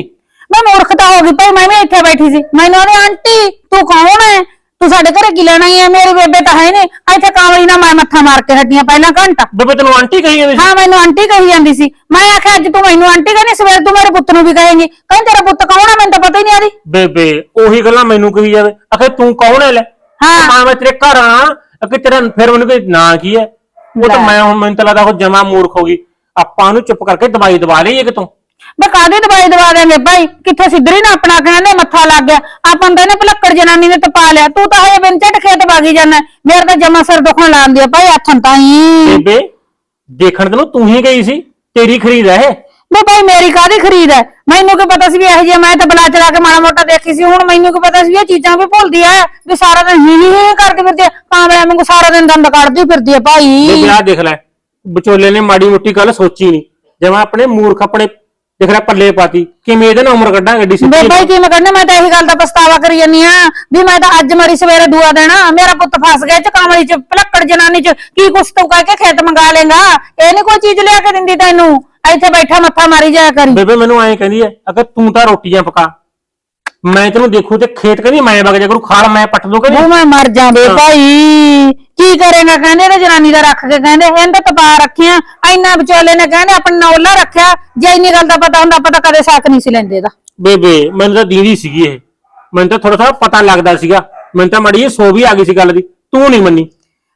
ਮੈਂ ਮੂਰਖਤਾ ਹੋ ਗਈ ਭਾਈ ਮੈਂ ਵੀ ਇੱਥੇ ਬੈਠੀ ਸੀ। ਮੈਨੂੰ ਉਹਨੇ ਆਂਟੀ ਤੂੰ ਕੌਣ ਹੈ ਤੂੰ ਸਾਡੇ ਘਰੇ ਕੀ ਲੈਣਾ ਹੈ ਮੇਰੀ ਬੇਬੇ ਤਾਂ ਹੈ ਨਹੀਂ। ਇੱਥੇ ਕਾਂਵਲੀ ਨਾਲ ਮੈਂ ਮੱਥਾ ਮਾਰ ਕੇ ਹਟੀਆਂ ਪਹਿਲਾਂ ਘੰਟਾ। ਬੇਬੇ ਤੈਨੂੰ ਆਂਟੀ ਕਹੀ ਜਾਂਦੀ ਸੀ? ਹਾਂ ਮੈਨੂੰ ਆਂਟੀ ਕਹੀ ਜਾਂਦੀ ਸੀ। ਮੈਂ ਆਖਿਆ ਅੱਜ ਤੂੰ ਮੈਨੂੰ ਆਂਟੀ ਕਹਿੰਦੀ ਸਵੇਰ ਤੂੰ ਮੇਰੇ ਪੁੱਤ ਨੂੰ ਵੀ ਕਹੇਂਗੀ। ਕਹਿੰਦੀ ਤੇਰਾ ਪੁੱਤ ਕੌਣ ਹੈ ਮੈਨੂੰ ਤਾਂ ਪਤਾ ਹੀ ਨਹੀਂ ਆਦੀ ਬੇਬੇ ਉਹੀ ਗੱਲਾਂ ਮੈਨੂੰ ਕਹੀ ਜਾਵੇ ਅਖੇ ਤੂੰ ਕੌਣ ਹੈ ਲੈ? ਹਾਂ। ਮਾਂ ਮੈਂ ਤੇਰੇ ਘਰ ਆਣਾ ਅਖੇ ਤੇਰਾ ਫਿਰ ਮੈਨੂੰ ਕੋਈ ਨਾਂ ਕੀ ਹੈ ਉਹ ਤਾਂ। ਮੈਂ ਹੁਣ ਮੈਨੂੰ ਤਾਂ ਲੱਗਦਾ ਉਹ ਜਮਾ ਮੂਰਖ ਹੋ ਗਈ। ਆਪਾਂ ਉਹਨੂੰ ਚੁੱਪ ਕਰਕੇ ਦਵਾਈ ਦਵਾ ਲਈਏ ਕਿਤੋਂ ਬੇ ਕਾਦੀ ਦਵਾਈ ਦਵਾ ਦੇਂਗੇ ਭਾਈ? ਕਿੱਥੇ ਸਿੱਧਰੀ ਨਾ ਆਪਣਾ ਕਹਿੰਦੇ ਮੱਥਾ ਲੱਗ ਗਿਆ। ਆਪਾਂ ਨੂੰ ਤਾਂ ਇਹਨੇ ਭਲੱਕੜ ਜਨਾਨੀ ਨੇ ਤਪਾ ਲਿਆ। ਤੂੰ ਤਾਂ ਹਜੇ ਬਿਨ ਝਟ ਖੇਤ ਬਾਗੀ ਜਾਂਦਾ। ਮੇਰੇ ਤਾਂ ਜਮਾ ਸਿਰ ਦੁਖਣ ਲਾਉਂਦੀ ਆ ਭਾਈ ਹੱਥਾਂ ਤਾਈ ਬੇਬੇ ਦੇਖਣ ਤੈਨੂੰ ਤੂੰ ਹੀ ਗਈ ਸੀ। ਤੇਰੀ ਖਰੀਦ ਹੈ ਇਹ। ਭਾਈ ਮੇਰੀ ਕਾਦੀ ਖਰੀਦ ਹੈ ਮੈਨੂੰ ਕੀ ਪਤਾ ਸੀ ਵੀ ਇਹੋ ਜਿਹਾ ਮੈਂ ਤਾਂ ਬਲਾ ਚਲਾ ਕੇ ਮਾੜਾ ਮੋਟਾ ਦੇਖੀ ਸੀ। ਹੁਣ ਮੈਨੂੰ ਕੀ ਪਤਾ ਸੀ ਵੀ ਇਹ ਚੀਜ਼ਾਂ ਵੀ ਭੁੱਲਦੀ ਆ। ਵੀ ਸਾਰਾ ਦਿਨ ਹੀ ਹੀ ਕਰਦੀ ਫਿਰਦੀ ਆ। ਕਾਮੜਿਆਂ ਵਾਂਗੂ ਸਾਰਾ ਦਿਨ ਦੰਦ ਕੱਢਦੀ ਫਿਰਦੀ ਆ ਭਾਈ। ਬੇਬੇ ਆਹ ਦੇਖ ਲੈ। ਵਿਚੋਲੇ ਨੇ ਮਾੜੀ ਮੁੱਟੀ ਗੱਲ ਸੋਚੀ ਨਹੀਂ ਜਿਵੇਂ ਆਪਣੇ ਮੂਰਖ ਆਪਣੇ ਦੇਖ ਲੈ ਪੱਲੇ ਪਾਤੀ ਕਿਵੇਂ ਇਹਦੇ ਨਾਲ ਉਮਰ ਕੱਢਾਂਗੇ ਡੀ ਬੇ ਭਾਈ ਕੀ ਮੈਂ ਕਹਿੰਦਾ ਮੈਂ ਤਾਂ ਇਹੀ ਗੱਲ ਦਾ ਪਛਤਾਵਾ ਕਰੀ ਜਾਂਦੀ ਆ ਵੀ ਮੈਂ ਤਾਂ ਅੱਜ ਮਰੀ ਸਵੇਰੇ ਦੁਆ ਦੇਣਾ ਮੇਰਾ ਪੁੱਤ ਫਸ ਗਿਆ ਚ ਕਾਮੜੀ ਚ ਭਲੱਕੜ ਜਨਾਨੀ ਚ ਕੀ ਕੁਛ ਤੂੰ ਕਹਿ ਕੇ ਖੇਤ ਮੰਗਾ ਲੇਗਾ ਇਹ ਨੀ ਕੋਈ ਚੀਜ਼ ਲਿਆ ਕੇ ਦਿੰਦੀ ਤੈਨੂੰ? ਇੱਥੇ ਬੈਠਾ ਮੱਥਾ ਮਾਰੀ ਜਾਇਆ ਕਰੀ। ਬੇਬੇ ਮੈਨੂੰ ਐਂ ਕਹਿੰਦੀ ਐ ਅਗਰ ਤੂੰ ਤਾਂ ਰੋਟੀਆਂ ਪਕਾ ਮੈਂ ਤੈਨੂੰ ਦੇਖੂ ਤੇ ਖੇਤ ਕਹਿੰਦੀ ਮੈਂ ਵਗ ਜਾ ਕਰੂ ਖਾਲ ਮੈਂ ਪੱਟ ਦੂੰ ਉਹ ਕਹਿੰਦੀ ਮੈਂ ਮਰ ਜਾਂਦੇ ਭਾਈ। ਕੀ ਕਰੇਗਾ ਕਹਿੰਦੇ ਨੇ ਜਨਾਨੀ ਦਾ ਰੱਖ ਕੇ ਕਹਿੰਦੇ ਇਹਨਾਂ ਤਪਾ ਰੱਖਿਆ। ਇੰਨਾ ਵਿਚੋਲੇ ਨੇ ਕਹਿੰਦੇ ਆਪਣਾ ਨੌਲਾ ਰੱਖਿਆ। ਜੇ ਇੰਨੀ ਗੱਲ ਦਾ ਪਤਾ ਹੁੰਦਾ ਪਤਾ ਕਦੇ ਸਾਕ ਨਹੀਂ ਸੀ ਲੈਂਦੇ ਦਾ ਬੇਬੇ ਮੈਨੂੰ ਤਾਂ ਦੀਦੀ ਸੀਗੀ ਇਹ। ਮੈਨੂੰ ਤਾਂ ਥੋੜਾ ਥੋੜਾ ਪਤਾ ਲੱਗਦਾ ਸੀਗਾ। ਮੈਨੂੰ ਤਾਂ ਮੜੀ ਸੋ ਵੀ ਆ ਗਈ ਸੀ ਗੱਲ ਦੀ। ਤੂੰ ਨਹੀਂ ਮੰਨੀ।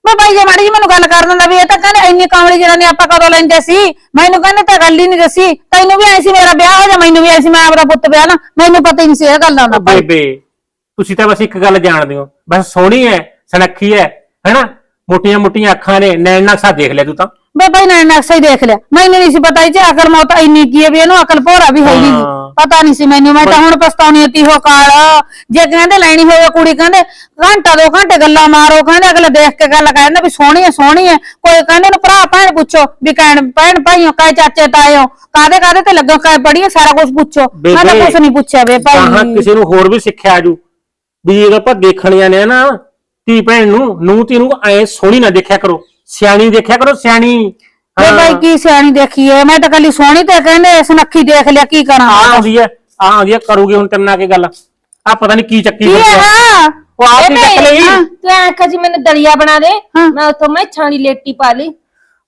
ਮੈਂ ਭਾਈ ਜੇ ਮਾੜੀ ਜੀ ਮੈਨੂੰ ਗੱਲ ਕਰ ਦਿੰਦਾ ਵੀ ਇਹ ਤਾਂ ਕਹਿੰਦੇ ਇੰਨੀ ਕਾਮੜੀ ਜਨਾਨੀ ਆਪਾਂ ਕਦੋਂ ਲੈਂਦੇ ਸੀ? ਮੈਨੂੰ ਕਹਿੰਦੇ ਤਾਂ ਗੱਲ ਹੀ ਨਹੀਂ ਦੱਸੀ। ਤੈਨੂੰ ਵੀ ਐ ਸੀ ਮੇਰਾ ਵਿਆਹ ਹੋ ਜਾ, ਮੈਨੂੰ ਵੀ ਐ ਸੀ ਮੈਂ ਆਪਦਾ ਪੁੱਤ ਵਿਆਹ ਨਾ ਮੈਨੂੰ ਪਤਾ ਹੀ ਨਹੀਂ ਸੀ ਇਹ ਗੱਲਾਂ ਦਾ ਹੁੰਦਾ ਭਾਈ। ਬੇਬੇ, ਤੁਸੀਂ ਤਾਂ ਬਸ ਇੱਕ ਗੱਲ ਜਾਣਦੇ ਹੋ। ਬਸ ਸੋਹਣੀ ਐ, ਸੁਨੱਖੀ ਐ, ਹੈਨਾ? ਮੋਟੀਆਂ ਮੋਟੀਆਂ ਅੱਖਾਂ ਨੇ, ਨੈਣ ਨਕਸ਼ਾ ਦੇਖ ਲਿਆ ਤੂੰ ਤਾਂ। ਬੇ ਭਾਈ ਨੇ ਨਕਸ਼ਾ ਹੀ ਦੇਖ ਲਿਆ। ਮੈਨੂੰ ਨਹੀਂ ਸੀ ਪਤਾ ਇਹ ਚ ਅਕਲ ਮੌਤ ਇੰਨੀ ਕੀ ਹੈ ਵੀ ਇਹਨੂੰ ਅਕਲ ਭੋਰਾ ਵੀ ਨੀ। ਹਾਂ। ਪਤਾ ਨਹੀਂ ਸੀ ਮੈਨੂੰ। ਮੈਂ ਤਾਂ ਹੁਣ ਪਛਤਾਉਣੀ હતી ਹੋ ਕਾਲ। ਜੇ ਕਹਿੰਦੇ ਲੈਣੀ ਹੋਵੇ ਕੁੜੀ ਕਹਿੰਦੇ ਘੰਟਾ ਦੋ ਘੰਟੇ ਗੱਲਾਂ ਮਾਰੋ। ਕਹਿੰਦੇ ਅਗਲੇ ਦੇਖ ਕੇ ਗੱਲ ਕਹਿੰਦੇ ਵੀ ਸੋਹਣੀ ਹੈ ਸੋਹਣੀ ਹੈ। ਕੋਈ ਕਹਿੰਦੇ ਨੂੰ ਭਰਾ ਭੈਣ ਪੁੱਛੋ ਵੀ ਕਹਿਣ ਭੈਣ ਭਾਈਓ ਕਾਏ ਚਾਚੇ ਤਾਇਓ ਕਾਦੇ ਕਾਦੇ ਤੇ ਲੱਗੋ ਕਾਏ ਪੜੀਏ ਸਾਰਾ ਕੁਝ ਪੁੱਛੋ। ਮੈਂ ਤਾਂ ਕੁਝ ਨਹੀਂ ਪੁੱਛਿਆ ਵੇ ਗਾਹਾਂ ਭਾਈ ਕਿਸੇ ਨੂੰ ਹੋਰ ਵੀ ਸਿੱਖਿਆ ਆਜੂ। ਵੀ ਜਦੋਂ ਆਪਾਂ ਦੇਖਣ ਜਾਂਦੇ ਆ ਨਾ ਧੀ ਭੈਣ ਨੂੰ ਨੂੰ ਤੀ ਨੂੰ ਐ ਸੋਹਣੀ ਨਾ ਦੇਖਿਆ ਕਰੋ। ਸਿਆਣੀ ਦੇਖਿਆ ਕਰੋ ਸਿਆਣੀ। ਵੇ। ਭਾਈ ਕੀ ਸਿਆਣੀ ਦੇਖੀ ਹੈ ਮੈਂ ਤਾਂ ਕੱਲੀ ਸੋਹਣੀ ਤੇ ਕਹਿੰਦੇ ਸੁਨੱਖੀ ਦੇਖ ਲਿਆ ਕੀ ਕਰਾਂ? ਆ ਆਉਂਦੀ ਐ ਆ ਆਉਂਦੀ ਐ ਕਰੂਗੀ ਹੁਣ ਤੇਰੇ ਨਾਲ ਕੇ ਗੱਲ। ਆ ਪਤਾ ਨਹੀਂ ਕੀ ਚੱਕੀ ਕੀ ਫਿਰਦੀ ਹੈ ਉਹ ਆਪ ਹੀ ਚੱਕ ਲਈ। ਤੂੰ ਆਖਿਆ ਜੀ ਮੈਨੂੰ ਦਲੀਆ ਬਣਾ ਦੇ। ਹਾਂ। ਮੈਂ ਉਥੋਂ ਮੈਛਾਂ ਦੀ ਲੇਟੀ ਪਾ ਲਈ।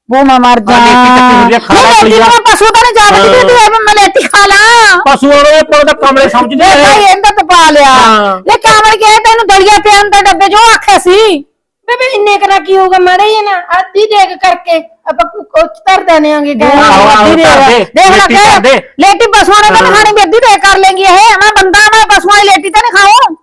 ਉਹ ਮੈਂ ਮਰ ਜਾ ਆ ਲੇਟੀ ਚੱਕੀ ਹੁੰਦੀ ਆ, ਖਾ ਲਾ ਨਹੀਂ। ਮੈਂ ਪਸ਼ੂ ਤਾਂ ਨਹੀਂ ਜਾ ਹਾਂ। ਤੇ ਮੈਂ ਲੇਟੀ ਖਾ ਲਾਂ। ਪਸ਼ੂਆਂ ਨੂੰ ਇਹ ਪੌਦਾ ਕਮਰੇ ਸਮਝਦੇ ਵੇ ਭਾਈ ਐ ਇਹਦਾ ਤਾਂ ਪਾ ਲਿਆ। ਹਾਂ। ਲੈ ਕਾਮੜ ਕੇ ਤੈਨੂੰ ਦਲੀਆ ਪਿਆਨ ਦਾ ਡੱਬੇ ਜੋ ਆਖਿਆ ਸੀ। ਬੇਬੇ ਇੰਨੇ ਕਰਾ ਕੀ ਹੋਊਗਾ? ਮਾੜੇ ਹੀ ਨਾ। ਅੱਧੀ ਦੇਖ ਕਰਕੇ ਆਪਾਂ ਕੁਛ ਧਰ ਦੇਣੇ ਆਂਗੇ ਆਹੋ, ਆਹੋ, ਦੇਖ ਕਰ ਦੇ, ਲੈ ਲੇਟੀ ਦੇ। ਲੇਟੀ ਪਸ਼ੂਆਂ ਨੇ ਤਾਂ ਹਾਂ। ਖਾਣੀ ਬੇਦੀ ਤੇ ਕਰ ਲੈਂਗੀ ਇਹ। ਮੈਂ ਬੰਦਾ ਮੈਂ ਪਸ਼ੂਆਂ ਦੀ ਲੇਟੀ ਤਾਂ ਨਹੀਂ ਖਾਉ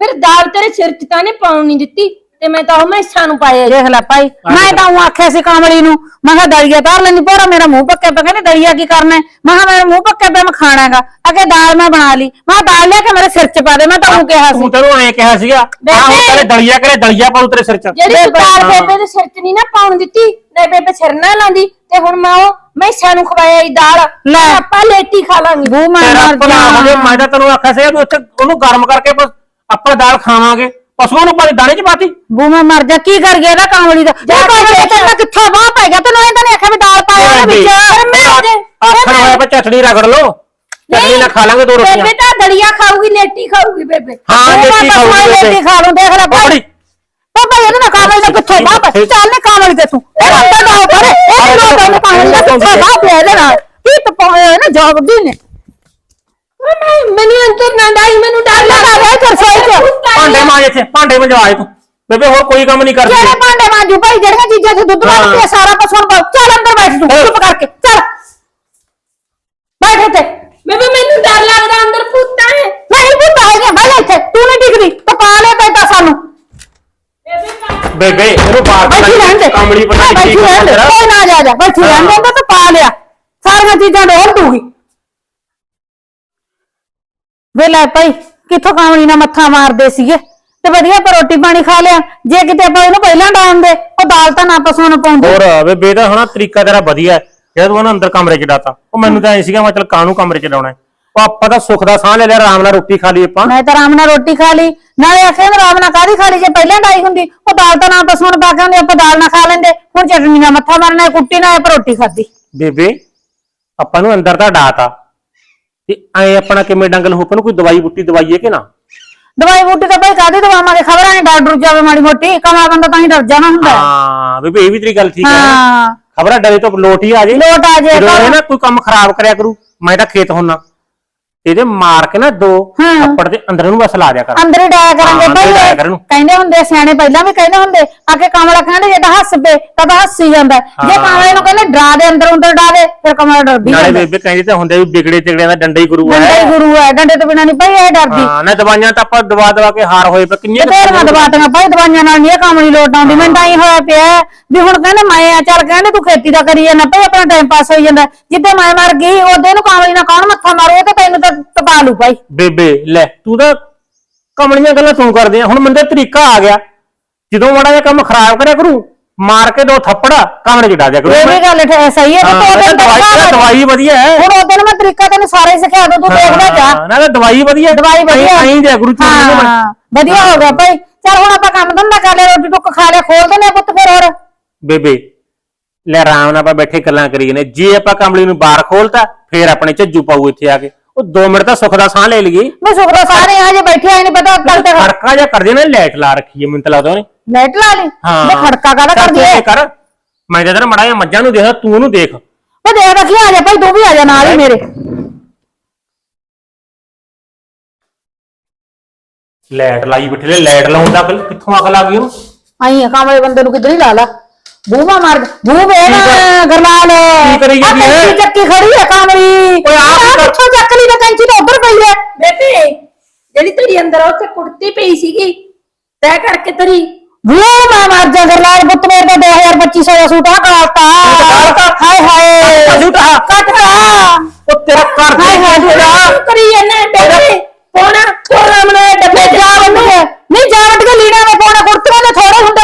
ਫਿਰ ਦਾਲ ਤੇਰੇ ਸਿਰ 'ਚ ਤਾਂ ਨੇ ਪਾਉਣ ਨਹੀਂ ਦਿੱਤੀ। ਤੇ ਮੈਂ ਤਾਂ ਉਹ ਮੈਛਾਂ ਨੂੰ ਪਾਇਆ ਜੀ। ਦੇਖ ਲੈ ਭਾਈ ਮੈਂ ਤਾਂ ਉਹ ਆਖਿਆ ਸੀ ਕਾਮੜੀ ਨੂੰ ਮੈਂ ਕਿਹਾ ਦਲੀਆ ਤਾਰ ਲੈਣੀ ਪੋਰਾ ਮੇਰਾ ਮੂੰਹ ਪੱਕੇ ਪੈ ਕਹਿੰਦੇ ਦਲੀਆ ਕੀ ਕਰਨਾ ਹੈ? ਮੈਂ ਕਿਹਾ ਮੇਰਾ ਮੂੰਹ ਪੱਕੇ ਪੈ ਮੈਂ ਖਾਣਾ ਹੈਗਾ ਅਗੇ ਦਾਲ ਮੈਂ ਬਣਾ ਲਈ ਮੈਂ ਕਿਹਾ ਦਾਲ ਲਿਆ ਕੇ ਮੇਰੇ ਸਿਰ 'ਚ ਪਾ ਦੇ ਮੈਂ ਤਾਂ ਉਹ ਕਿਹਾ ਸੀ ਤੂੰ ਤੈਨੂੰ ਐ ਕਿਹਾ ਸੀਗਾ ਆਹ ਹੁਣ ਬੇਬੇ। ਤੇਰੇ ਦਲੀਆ ਕਰੇ ਦਲੀਆ ਪਾਉ ਤੇਰੇ ਸਿਰ ਚ ਜਿਹੜੀ ਹਾਂ। ਬੇਬੇ ਦੇ ਸਿਰ 'ਚ ਨਹੀਂ ਨਾ ਪਾਉਣ ਦਿੱਤੀ ਲੈ ਬੇਬੇ ਸਿਰ ਨਾ ਲਾਂਦੀ ਤੇ ਹੁਣ ਮੈਂ ਉਹ ਮੈਛਾਂ ਨੂੰ ਖਵਾਇਆ ਇਹ ਦਾਲ ਲੈ। ਤੇ ਆਪਾਂ ਲੇਟੀ ਖਾ ਲਾਂਗੇ ਬੂ ਮੈਂ ਤੇਰਾ ਮਰ ਭਲਾ ਮੈਂ ਤਾਂ ਤੈਨੂੰ ਆਖਿਆ ਸੀ ਤੂੰ ਇੱਥੇ ਉਹਨੂੰ ਗਰਮ ਕਰਕੇ ਬਸ ਆਪਾਂ ਦਾਲ ਖਾਵਾਂਗੇ ਪਸ਼ੂਆਂ ਨੂੰ ਪਾਣੀ ਦਾਣੇ ਚ ਪਾਤੀ? ਬੂ ਮੈਂ ਮਰ ਜਾ ਕੀ ਕਰ ਗਿਆ ਇਹਦਾ ਕਾਮੜੀ ਦਾ? ਦਾ ਤੇਰੇ ਨਾਲ ਕਿੱਥੋਂ ਬਾਹ ਪੈ ਗਿਆ ਤੈਨੂੰ ਇਹ ਤਾਂ ਨਹੀਂ ਆਖਿਆ ਵੀ ਦਾਲ ਪਾਇਆ ਉਹਦੇ ਵਿੱਚ। ਆਖਣ ਹੋਇਆ ਪਾ ਚਟਣੀ ਰਗੜ ਲੋ ਚਟਣੀ ਨਾਲ ਖਾ ਲਾਂਗੇ ਦੋ ਬੇਬੇ ਰੋਟੀਆਂ। ਤਾਂ ਦਲੀਆ ਖਾਊਗੀ ਲੇਟੀ ਖਾਊਗੀ ਬੇਬੇ। ਹਾਂ ਲੇਟੀ ਦੀ ਖਾਊਗੀ ਲੇਟੀ ਖਾ ਲੂੰ ਦੇਖ ਲੈ ਭਾਈ। ਬੜੀ ਪਾਪਾ ਇਹਦੇ ਨਾਲ ਕਾਮੜੀ ਦਾ ਕਿੱਥੋਂ ਬਾਹ ਪੈ ਚੱਲ ਨੇ ਕਾਮੜੀ ਤੇ। ਤੂੰ ਇਹ ਅੰਦਰ ਜਾਓ ਪਰੇ ਇਹ ਨਾ ਤੈਨੂੰ ਕਾਮੜੀ ਦਾ ਕਿੱਥੋਂ ਬਾਹ ਪਿਆ ਇਹਦੇ ਨਾਲ। ਕੀ ਤਪਾਇਆ ਨਾ ਜਵਾਬਦੀ ਨੇ। ਮੈਨੂੰ ਅੰਦਰ ਨਾ ਡਾਈ ਮੈਨੂੰ ਡਰ ਲੈ ਲੱਗਦਾ ਜਾ ਕਰ ਸੋਈ ਚ ਭਾਂਡੇ ਮਾਂਜ ਇੱਥੇ ਭਾਂਡੇ ਮੰਜਵਾ ਤੂੰ। ਬੇਬੇ ਹੋਰ ਕੋਈ ਕੰਮ ਨਹੀਂ ਕਰਦੀ। ਜਿਹੜੇ ਭਾਂਡੇ ਮਾਂਜੂ ਭਾਈ ਜਿਹੜੀਆਂ ਚੀਜ਼ਾਂ ਤੇ ਦੁੱਧ ਹਾਂ। ਵਾਲੀ ਸਾਰਾ ਕੁਝ ਹੁਣ ਪਾਓ। ਚੱਲ ਅੰਦਰ ਬੈਠ ਤੂੰ ਚੁੱਪ ਕਰਕੇ ਚੱਲ। ਬੈਠ ਇੱਥੇ। ਬੇਬੇ ਮੈਨੂੰ ਡਰ ਲੱਗਦਾ ਅੰਦਰ ਭੂਤਾਂ ਹੈ ਨਹੀਂ ਬੁੱਧਾ ਹੈਗਾ ਬੈਠ ਇੱਥੇ। ਤੂੰ ਨਹੀਂ ਡਿਗਦੀ ਤਾਂ ਪਾ ਲੈ ਪੈਦਾ ਸਾਨੂੰ। ਬੇਬੇ ਪਾ- ਬੇਬੇ ਇਹਨੂੰ ਬਾਹਰ ਬੈਠੀ ਰਹਿਣ ਦੇ। ਕਮਲੀ ਪਤਾ ਨਹੀਂ ਬੈਠੀ ਕੀ ਰਹਿਣ ਦੇ। ਤੇਰਾ। ਕੋਈ ਨਾ ਜਾ ਜਾ। ਬੈਠੀ ਰਹਿਣ ਦੇ ਉਹਦਾ ਤਾਂ ਪਾ ਲਿਆ। ਸਾਰੀਆਂ ਚੀਜ਼ਾਂ ਡੋਲ ਦੂਗੀ ਵੇ ਲੈ ਭਾਈ ਕਿੱਥੋਂ ਕਾਮਣੀ ਨਾਲ ਮੱਥਾ ਮਾਰਦੇ ਸੀਗੇ? ਤੇ ਵਧੀਆ ਆਪਾਂ ਰੋਟੀ ਪਾਣੀ ਖਾ ਲਿਆ। ਜੇ ਕਿਤੇ ਆਪਾਂ ਇਹਨੂੰ ਪਹਿਲਾਂ ਡਾਉਣ ਦੇ ਉਹ ਦਾਲ ਤਾਂ ਨਾ ਪਸ਼ੂਆਂ ਨੂੰ ਪਾਉਂਦੇ। ਹੋਰ ਬੇਬੇ ਦਾ ਹਨਾ ਤਰੀਕਾ ਤੇਰਾ ਵਧੀਆ ਹੈ। ਜਿਹੜਾ ਤੂੰ ਉਹਨੂੰ ਅੰਦਰ ਕਮਰੇ ਚ ਡਾਤਾ। ਉਹ ਮੈਨੂੰ ਤਾਂ ਐ ਸੀਗਾ ਮੈਂ ਚਲ ਕਾਹਨੂੰ ਕਮਰੇ ਚ ਡਾਉਣਾ ਹੈ। ਉਹ ਆਪਾਂ ਤਾਂ ਸੁੱਖ ਦਾ ਸਾਹ ਲੈ ਲਿਆ ਆਰਾਮ ਨਾਲ ਰੋਟੀ ਖਾ ਲਈ ਆਪਾਂ। ਮੈਂ ਤਾਂ ਆਰਾਮ ਨਾਲ ਰੋਟੀ ਖਾ ਲਈ। ਨਾਲੇ ਆਖਿਆ ਮੈਂ ਆਰਾਮ ਨਾਲ ਕਾਦੀ ਖਾ ਲਈ? ਜੇ ਪਹਿਲਾਂ ਡਾਈ ਹੁੰਦੀ ਉਹ ਦਾਲ ਤਾਂ ਨਾ ਪਸ਼ੂਆਂ ਨੂੰ ਪਾ ਕੇ ਹੁੰਦੀ ਆਪਾਂ ਦਾਲ ਨਾ ਖਾ ਲੈਂਦੇ। ਹੁਣ ਚਟਨੀ ਨਾਲ ਮੱਥਾ ਮਾਰਨਾ ਕੁੱਟੀ ਨਾਲ ਆਪਾਂ ਰੋਟੀ ਖਾਦੀ ਬੇਬੇ ਆਪਾਂ ਨੂੰ ਅੰਦਰ ਤਾਂ ਡਾਤਾ। ਤੇ ਐ ਆਪਣਾ ਕਿਵੇਂ ਡੰਗਲ ਹੋ ਨੂੰ ਕੋਈ ਦਵਾਈ ਬੁੱਟੀ ਦਵਾਈਏ ਕਿ ਨਾ? ਦਵਾਈ ਬੂਟੀ ਤਾਂ ਭਾਈ ਕਾਦੀ ਦਵਾਵਾਂਗੇ? ਖਬਰਾਂ ਨਹੀਂ ਡਰ ਡਰ ਜਾਵੇ ਮਾੜੀ ਮੋਟੀ। ਕਮਾ ਬੰਦਾ ਤਾਂ ਹੀ ਡਰ ਜਾਣਾ ਹੁੰਦਾ। ਹੈ। ਹਾਂ ਬੇਬੇ ਇਹ ਵੀ ਤੇਰੀ ਗੱਲ ਠੀਕ ਹੈ ਹਾਂ। ਖਬਰਾਂ ਡਰੇ ਤੋਂ ਲੋਟ ਹੀ ਆ ਜੇ। ਲੋਟ ਆ ਜੇ ਜਦੋਂ ਪਰ- ਇਹ ਨਾ ਕੋਈ ਕੰਮ ਖਰਾਬ ਕਰਿਆ ਕਰੂ ਮੈਂ ਤਾਂ ਖੇਤ ਹੁੰਨਾ। ਇਹਦੇ ਮਾਰ ਕੇ ਨਾ ਦੋ ਹਾਂ। ਥੱਪੜ ਦੇ ਅੰਦਰ ਨੂੰ ਬਸ ਲਾ ਦਿਆ ਕਰ। ਅੰਦਰ ਹੀ ਡਾਇਆ ਕਰਾਂਗੇ ਹਾਂ, ਅੰਦਰ ਹੀ ਭਾਈ। ਡਾਇਆ ਕਰਨ। ਨੂੰ। ਕਹਿੰਦੇ ਹੁੰਦੇ ਸਿਆਣੇ ਪਹਿਲਾਂ ਵੀ ਕਹਿੰਦੇ ਹੁੰਦੇ ਆ ਕੇ ਕਮਲਾ ਕਹਿੰਦੇ ਜੇ ਤਾਂ ਹੱਸ ਪਏ ਤਾਂ ਤਾਂ ਹੱਸੀ ਜਾਂਦਾ। ਜੇ ਹਾਂ। ਕਮਲੇ ਨੂੰ ਕਹਿੰਦੇ ਡਰਾ ਦੇ ਅੰਦਰ ਅੰਦਰ ਡਾਵੇ ਫਿਰ ਕਮਲਾ ਡਰਦੀ ਨਾਲੇ ਜਾਂਦਾ। ਬੇਬੇ ਕਹਿੰਦੇ ਤਾਂ ਹੁੰਦੇ ਵੀ ਵਿਗੜੇ ਤਿਗੜਿਆਂ ਦਾ ਡੰਡਾ ਹੀ ਗੁਰੂ ਡੰਡੇ ਹੈ ਹੀ ਗੁਰੂ ਹੈ ਡੰਡੇ ਤੋਂ ਬਿਨਾਂ ਨਹੀਂ ਭਾਈ ਇਹ ਡਰਦੀ। ਹਾਂ ਨਾ ਦਵਾਈਆਂ ਤਾਂ ਆਪਾਂ ਦਵਾ ਦਵਾ ਕੇ ਹਾਰ ਹੋਏ ਪਏ ਕਿੰਨੀਆਂ ਕੁ ਤੇਰੀਆਂ ਦਵਾਈਆਂ ਭਾਈ ਦਵਾਈਆਂ ਨਾਲ ਨਹੀਂ ਇਹ ਕੰਮ ਨਹੀਂ ਲੋਟ ਆਉਂਦੀ। ਮੈਨੂੰ ਤਾਂ ਹੀ ਹੋਇਆ ਪਿਆ ਹੈ ਵੀ ਹੁਣ ਕਹਿੰਦੇ ਮੈਂ ਆ ਚੱਲ ਕਹਿੰਦੇ ਤੂੰ ਖੇਤੀ ਦਾ ਕਰੀ ਜਾਂਦਾ ਭਾਈ ਆਪਣਾ ਟਾਈਮ ਪਾਸ ਹੋਈ ਜਾਂਦਾ। ਜਿੱਦੇ ਮੈਂ ਮਰ ਗਈ ਉਹਦੇ ਨੂੰ ਕਾਮਲੀ ਨਾਲ ਕੌਣ ਮੱਥਾ ਮਾਰੂ ਇਹ ਤਾਂ ਤੈਨੂੰ ਤਾਂ ਤਪਾ ਲੂ ਭਾਈ। ਬੇਬੇ ਲੈ ਤੂੰ ਤਾਂ ਕਮਲੀਆਂ ਗੱਲਾਂ ਤੂੰ ਕਰਦੇ ਆ। ਹੁਣ ਮੰਦੇ ਤਰੀਕਾ ਆ ਗਿਆ। ਜਦੋਂ ਮਾੜਾ ਜਿਹਾ ਕੰਮ ਖਰਾਬ ਕਰਿਆ ਕਰੂ ਮਾਰ ਕੇ ਦੋ ਥੱਪੜਾ ਕਮਰੇ ਚ ਡਾ ਦਿਆ ਕਰੂ। ਇਹ ਵੀ ਗੱਲ ਠ- ਸਹੀ ਹੈ ਤੇ ਹਾਂ, ਤੂੰ ਇਹ ਤਾਂ ਦਵਾਈ ਦਵਾਈ ਵਧੀਆ ਹੈ। ਹੁਣ ਉਹਦੇ ਨੂੰ ਮੈਂ ਤਰੀਕਾ ਤੈਨੂੰ ਸਾਰੇ ਸਿਖਾ ਦੂੰ ਤੂੰ ਦੇਖਦਾ ਜਾ। ਹਾਂ, ਨਾ ਤਾਂ ਦਵਾਈ ਵਧੀਆ। ਦਵਾਈ ਵਧੀਆ। ਆਈ ਦਿਆ ਗੁਰੂ ਚੋਂ ਹਾਂ ਵਧੀਆ ਹੋ ਗਿਆ ਭਾਈ। ਚਲ ਹੁਣ ਆਪਾਂ ਕੰਮ ਧੰਦਾ ਕਰ ਲਿਆ ਰੋਟੀ ਟੁੱਕ ਖਾ ਲਿਆ ਖੋਲ ਦਿੰਦੇ ਆ ਪੁੱਤ ਫਿਰ ਹੋਰ। ਬੇਬੇ ਲੈ ਆਰਾਮ ਨਾਲ ਆਪਾਂ ਬੈਠੇ ਗੱਲਾਂ ਕਰੀ ਨੇ ਜੇ ਆਪਾਂ ਕਮਲੀ ਨੂੰ ਬਾਹਰ ਖੋਲਤਾ ਫੇਰ ਆਪਣੇ ਝੱਜੂ ਪਾਉ ਇੱਥੇ ਆ ਕੇ। ਉਹ 2 ਮਿੰਟ ਤਾਂ ਸੁੱਖ ਦਾ ਸਾਹ ਲੈ ਲਈਏ। ਮੈਂ ਸ਼ੁਕਰ ਸਾਰੇ ਆ ਜੇ ਬੈਠੇ ਆਏ ਪਤਾ ਕੱਲ ਤੱਕ ਖੜਕਾ ਜਾਂ ਕਰਦੇ ਨੇ ਲਾਈਟ ਲਾ ਰੱਖੀ ਹੈ ਮੈਨੂੰ ਤਾਂ ਲੱਗਦਾ ਉਹਨੇ। ਲਾਈਟ ਲਾ ਲਈ? ਮੈਂ ਖੜਕਾ ਕਾਹਦਾ ਚੱਲ ਕਰਦੀ ਤੂੰ ਇਹ ਕਰ। ਮੈਂ ਜਦਰ ਮੜਾ ਜਾਂ ਮੱਝਾਂ ਨੂੰ ਦੇਖਦਾ ਤੂੰ ਉਹਨੂੰ ਦੇਖ। ਮੈਂ ਦੇਖ ਰੱਖੀ ਆ ਜਾ ਭਾਈ ਤੂੰ ਵੀ ਆ ਜਾ ਨਾਲ ਹੀ ਮੇਰੇ। ਲਾਈਟ ਲਾਈ ਬਿਠੇ ਲੈ ਲਾਈਟ ਲਾਉਣ ਦਾ ਅਕਲ ਕਿੱਥੋਂ ਅਕਲ ਆ ਗਈ ਉਹਨੂੰ? ਆਈ ਆ ਕਾਮਲੇ ਬੰਦੇ ਨੂੰ ਕਿੱਧਰ ਹੀ ਲਾ ਲਾ। ਬੂਮਾ ਮਾਰ ਬੂ ਵੇਣਾ ਗਰਲਾਲ। ਕੀ ਕਰੀ ਜਾਂਦੀ ਹੈ? ਕੈਂਚੀ ਚੱਕੀ ਖੜੀ ਹੈ ਕਾਮਲੀ ਓਏ ਆਹ ਕੀ ਕਰ- ਕਿੱਥੋਂ ਚੱਕ ਲਈ ਤਾਂ ਕੈਂਚੀ ਤਾਂ ਉੱਧਰ ਪਈ ਹੈ ਬੇਬੇ ਜਿਹੜੀ ਤੇਰੀ ਅੰਦਰ ਉੱਥੇ ਕੁੜਤੀ ਪਈ ਸੀਗੀ। ਤੈ ਕਰਕੇ ਤੇਰੀ। ਬੂ ਮੈਂ ਮਰ ਜਾ ਗਰਲਾਲ ਪੁੱਤ ਮੇਰੇ ਦਾ 2250 ਦਾ ਸੂਟ ਆ ਗਾਲਤਾ ਹਾਏ ਹਾਏ। ਝੂਠ ਆ। ਕੱਟਦਾ ਉਹ ਤੇਰਾ ਘਰ ਹਾਏ ਹਾਏ। ਦੇ ਹਾਏ ਕਰੀ ਜਾਂਦਾ ਬੇਬੇ ਪੋਣਾ ਪੋਣਾ ਮਨੇ ਡੱਬੇ ਜਾ ਵੰਡ ਕੇ ਨਹੀਂ ਜਾ ਵੰਡ ਕੇ ਪਾਉਣੇ ਕੁੜਤੀਆਂ ਦੇ ਥੋੜੇ ਹੁੰਦੇ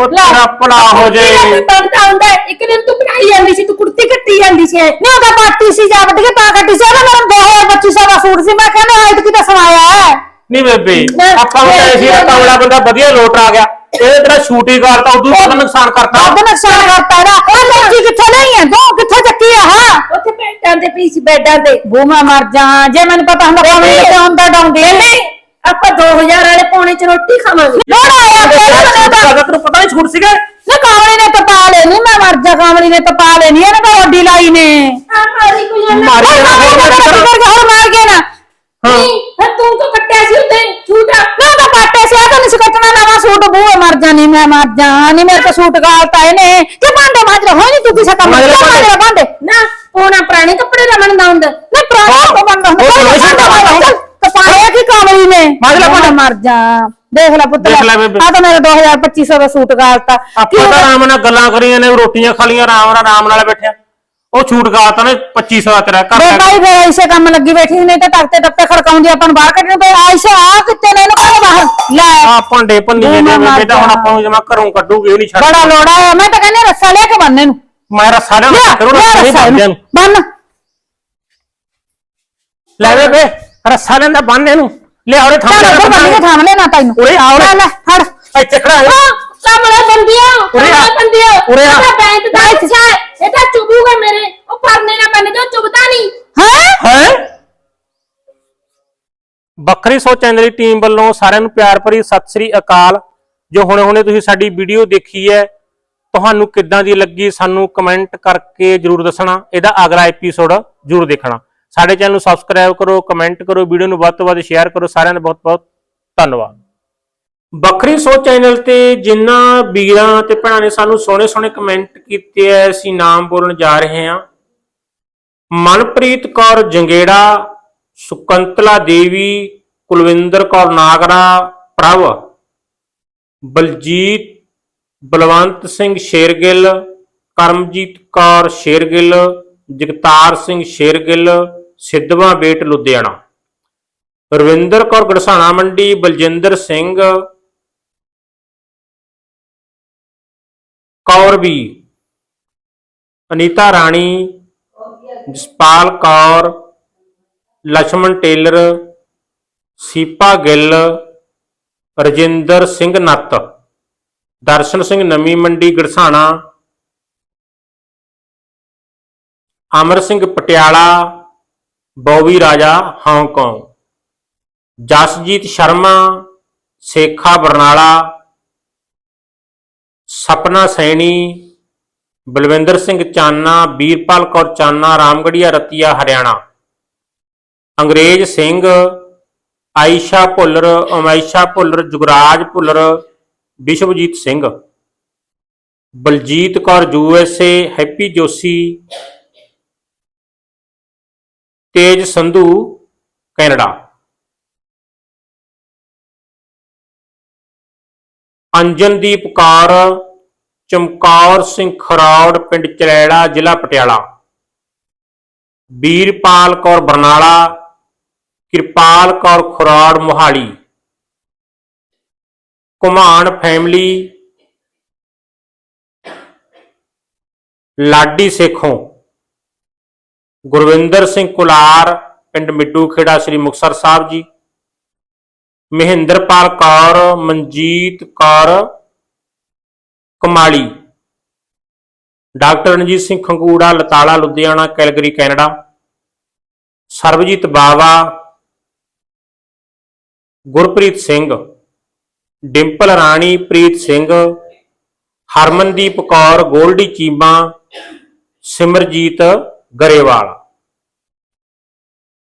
ਤੇਰਾ ਹੋ ਜੇ। ਬਣਦਾ ਹੁੰਦਾ ਹੈ। ਇੱਕ ਦਿਨ ਤੂੰ ਬਣਾਈ ਜਾਂਦੀ ਸੀ ਤੂੰ ਕੁੜਤੀ ਕੱਟੀ ਜਾਂਦੀ ਸੀ। ਨਹੀਂ ਉਹਦਾ ਪਾਟੀ ਸੀ ਜਾ ਵੰਡ ਕੇ ਤਾਂ ਕੱਟੀ ਸੀ ਉਹਦਾ ਮੇਰਾ 2250 ਦਾ ਸੂਟ ਸੀ। ਮੈਂ ਕਹਿੰਦਾ ਹਾਈਟ ਕੀ ਤਾਂ ਸਵਾਇਆ ਹੈ। ਨਹੀਂ ਬੇਬੇ ਮੈਂ- ਆਪਾਂ ਨੂੰ ਤਾਂ ਐਸੀ ਮੈਂ- ਕਮਲਾ ਬੰਦਾ ਵਧੀਆ ਲੋਟ ਆ ਗਿਆ। ਇਹ ਤੇਰਾ ਸ਼ੂਟਿੰਗ ਕਰਤਾ ਉਦੋਂ ਜ਼ਿਆਦਾ ਨੁਕਸਾਨ ਕਰਤਾ। ਅੱਧ ਨੁਕਸਾਨ ਕਰਤਾ ਇਹਦਾ ਉਹ ਕੈਂਚੀ ਕਿੱਥੋਂ ਲਈ ਹੈ? ਤੂੰ ਕਿੱਥੋਂ ਚੱਕੀ ਆ ਹਾਂ? ਉੱਥੇ ਬੈੱਡਾਂ ਤੇ ਪਈ ਸੀ ਬੈੱਡਾਂ ਤੇ ਬੂ ਮੈਂ ਮਰ ਜਾ। ਜੇ ਮੈਨੂੰ ਪਤਾ ਹੁੰਦਾ ਡਾਉਂਦੀ ਬੇਬੇ ਆਪਾਂ 2000 ਵਾਲੇ ਪੌਣੇ ਚ ਰੋਟੀ ਖਾਵਾਂਗੇ। ਲੋੜ ਆਇਆ ਪਹਿਲਾਂ ਮੈਨੂੰ ਤਾਂ ਜ਼ਿਆਦਾ ਤੈਨੂੰ ਪਤਾ ਨਹੀਂ ਛੂਟ ਸੀਗਾ? ਨਾ ਕਾਮਲੀ ਨੇ ਤਪਾ ਲੈਣੀ ਮੈਂ ਮਰ ਜਾ ਕਾਮਲੀ ਨੇ ਤਪਾ ਲੈਣੀ ਇਹਨੇ ਤਾਂ ਵੱਡੀ ਲਾਈ ਨੇ। ਆ ਮਾਰੀ ਕੋਈ ਨਾ। ਮਾਰੀ ਓਏ ਕਾਮਲੀ ਨੇ ਤਾਂ ਰੱਖੀ ਕਰਕੇ ਹੋਰ ਮਾਰ ਗਿਆ ਨਾ? ਨਹੀਂ ਫਿਰ ਤੂੰ ਤਾਂ ਕੱਟਿਆ ਸੀ ਉੱਤੇ? ਝੂਟਾ ਨਾ ਤਾਂ ਪਾਟੇ ਸਿਆ ਤਾਂ ਨਹੀਂ ਸੀ ਕੱਟਣਾ ਨਵਾਂ ਸੂਟ ਬੂਏ ਮਰ ਜਾਣੀ ਮੈਂ ਮਰ ਜਾ ਨਹੀਂ ਮੇਰੇ ਤੋਂ ਸੂਟ ਗਾਲਤਾ ਇਹਨੇ। ਕਿ ਭਾਂਡੇ ਮਾਂਜ ਲਓ ਹੋਈ ਨਹੀਂ ਤੂੰ ਕਿਸੇ ਕੰਮ ਮਾਂਜ ਦਾ ਲੈ ਭਾਂਡੇ। ਭਾਂਡੇ। ਨਾ ਪੋਣਾ ਪੁਰਾਣੇ ਕੱਪੜੇ ਦਾ ਬਣਦਾ ਹੁੰਦਾ। ਨਹੀਂ ਪ੍ਰਾਣਾ ਤੋਂ ਬੰਦਾ ਉਹ ਨਵੇਂ ਸੂਟ ਦਾ ਬਣਦਾ। ਹੁੰਦਾ। ਤਾਂ ਪਾਇਆ ਕੀ ਕਾਮਲੀ ਨੇ? ਮਾਂਜ ਲੈ ਭਾਂਡੇ। ਮੈਂ ਮਰ ਜਾ। ਦੇਖ ਲੈ ਪੁੱਤ ਦੇਖ ਲੈ ਬੇਬੇ। ਆ ਤਾਂ ਮੇਰਾ 2250 ਦਾ ਸੂਟ ਗਾਲਤਾ ਆਪਾਂ ਤਾਂ ਆਰਾਮ ਨਾਲ ਗੱਲਾਂ ਕਰੀਆਂ ਨੇ ਰੋਟੀਆਂ ਖਾ ਲੀਆਂ ਆਰਾਮ ਨਾਲ ਆਰਾਮ ਨਾਲ ਬੈਠਿਆ। ਉਹ ਛੂਟ ਗਾਤਾ ਨੇ 2500 ਦਾ ਤੇਰਾ ਘਰ ਬੇਬਾ ਹੀ ਫਿਰ ਇਸੇ ਕੰਮ ਲੱਗੀ ਬੈਠੀ ਸੀ, ਨਹੀਂ ਤਾਂ ਟੱਕਤੇ ਟੱਪੇ ਖੜਕਾਉਂਦੀ ਆਪਾਂ ਨੂੰ ਬਾਹਰ ਕੱਢਣ ਪਏ ਆਇਸ਼ਾ ਆ ਕਿੱਥੇ ਨੇ? ਇਹਨੂੰ ਕੱਢ ਬਾਹਰ। ਲੈ। ਆ ਭਾਂਡੇ ਭੰਨੀ ਉਹ ਜਾਂਦੇ ਮੈਂ ਤਾਂ ਹੁਣ ਆਪਾਂ ਨੂੰ ਜਮਾ ਘਰੋਂ ਕੱਢੂਗੇ ਇਹ ਨਹੀਂ ਛੱਡ ਬੜਾ ਲੋੜਾ ਹੈ ਮੈਂ ਤਾਂ ਕਹਿੰਦੀ ਹਾਂ ਰੱਸਾ ਲਿਆ ਕੇ ਬੰਨੇ ਨੂੰ ਮੈਂ ਰੱਸਾ ਲਿਆ ਲਿਆ ਕਰੂੰ ਲਿਆ ਰੱਸਾ ਨਹੀਂ ਰੱਸਾ ਬੰਦਿਆਂ ਨੂੰ ਬੰਨ ਲੈ ਬੇਬੇ ਰੱਸਾ ਲੈਂਦਾ ਬੰਨ ਇਹਨੂੰ। ਲਿਆ ਉਹਦੇ ਥਾਂ ਚੱਲ ਉੱਧਰ ਬੰਨ ਕੇ ਥਾਮ ਲੈਣਾ ਤੈਨੂੰ ਉਰੇ ਆ, ਉਰੇ। ਲੈ ਲੈ ਫੜ। ਇੱਥੇ ਖੜਾ ਹੋ ਕਮਲੇ ਬੰਦਿਆ ਉਰੇ ਆ। ਕਮਲੇ ਬੰਦਿਆ। ਉਰੇ ਆ। ਇਹਦਾ ਬੈਂਕ ਦਾ ਹਿੱਸਾ ਹੈ, ਇਹ ਤਾਂ ਚੁਬੂਗਾ ਮੇਰੇ। ਉਹ ਪਰਨੇ ਨਾ ਬੰਨ ਦਿਓ ਚੁਬਦਾ ਨਹੀਂ। ਹੈ? ਹੈ? ਬੱਕਰੀ ਸੋ ਚੈਨਲ ਦੀ ਟੀਮ ਵੱਲੋਂ ਸਾਰਿਆਂ ਨੂੰ ਪਿਆਰ ਭਰੀ ਸਤਿ ਸ੍ਰੀ ਅਕਾਲ। ਜੋ ਹੁਣੇ ਹੁਣੇ ਤੁਸੀਂ ਸਾਡੀ ਵੀਡੀਓ ਦੇਖੀ ਹੈ ਤੁਹਾਨੂੰ ਕਿੱਦਾਂ ਦੀ ਲੱਗੀ ਸਾਨੂੰ ਕਮੈਂਟ ਕਰਕੇ ਜਰੂਰ ਦੱਸਣਾ। ਇਹਦਾ ਅਗਲਾ ਐਪੀਸੋਡ ਜਰੂਰ ਦੇਖਣਾ। ਸਾਡੇ ਚੈਨਲ ਨੂੰ ਸਬਸਕ੍ਰਾਈਬ ਕਰੋ ਕਮੈਂਟ ਕਰੋ ਵੀਡੀਓ ਨੂੰ ਵੱਧ ਤੋਂ ਵੱਧ ਸ਼ੇਅਰ ਕਰੋ, ਸਾਰਿਆਂ ਦਾ ਬਹੁਤ ਬਹੁਤ ਧੰਨਵਾਦ। ਬੱਕਰੀ ਸੋ ਚੈਨਲ ਤੇ ਜਿਨ੍ਹਾਂ ਵੀਰਾਂ ਤੇ ਭੈਣਾਂ ਨੇ ਸਾਨੂੰ ਸੋਹਣੇ ਸੋਹਣੇ ਕਮੈਂਟ ਕੀਤੇ ਐ ਅਸੀਂ ਨਾਮ ਬੋਲਣ ਜਾ ਰਹੇ ਹਾਂ। ਮਨਪ੍ਰੀਤ ਕੌਰ ਜੰਗੇੜਾ, ਸੁਕੰਤਲਾ ਦੇਵੀ, ਕੁਲਵਿੰਦਰ ਕੌਰ ਨਾਗਰਾ, ਪ੍ਰਭ ਬਲਜੀਤ, ਬਲਵੰਤ ਸਿੰਘ ਸ਼ੇਰਗਿੱਲ, ਕਰਮਜੀਤ ਕੌਰ ਸ਼ੇਰਗਿੱਲ, ਜਗਤਾਰ ਸਿੰਘ ਸ਼ੇਰਗਿੱਲ ਸਿੱਧਵਾ ਬੇਟ ਲੁਧਿਆਣਾ। ਰਵਿੰਦਰ ਕੌਰ ਗੜਸਾਣਾ ਮੰਡੀ, ਬਲਜਿੰਦਰ ਸਿੰਘ ਕੌਰ ਵੀ ਅਨੀਤਾ ਰਾਣੀ, ਜਸਪਾਲ ਕੌਰ ਲక్ష్మణ ਟੇਲਰ, ਸੀਪਾ ਗਿੱਲ, ਰਜਿੰਦਰ ਸਿੰਘ ਨੱਤ, ਦਰਸ਼ਨ ਸਿੰਘ ਨਵੀਂ Mandi, Garsana, Amar Singh Patiala Bobby Raja Hong Kong. Jasjeet Sharma, Sekha Barnala, Sapna Saini, Balwinder Singh Chana Veerpal Kaur Chana Ramgarhia Ratia, Haryana. Angrez Singh, Ayesha Bhullar Amaisha Bhullar, Jugraj Bhullar Vishwajeet Singh. Baljeet Kaur USA Happy Joshi Tej Sandhu, Canada. Anjandeep Kaur, Chamkaur Singh Kharaud, ਪਿੰਡ ਚਰੈੜਾ ਜ਼ਿਲ੍ਹਾ ਪਟਿਆਲਾ। ਵੀਰਪਾਲ ਕੌਰ ਬਰਨਾਲਾ, ਕਿਰਪਾਲ ਕੌਰ ਖਰੌੜ, ਮੋਹਾਲੀ। ਕੁਮਾਨ ਫੈਮਿਲੀ, ਲਾਡੀ ਸੇਖੋਂ। ਗੁਰਵਿੰਦਰ ਸਿੰਘ ਕੁਲਾਰ, ਪਿੰਡ Middu Khera, Sri Muktsar Sahib ji. Mahinderpal Kaur, Manjeet Kaur Kamali. Doctor Ranjeet Singh Khangura, Latala, Ludhiana, Calgary, Canada. Sarabjeet Bawa, Gurpreet Singh. Dimple Rani, Preet Singh. Harmandeep Kaur, Goldie Cheema. Simarjeet Grewal.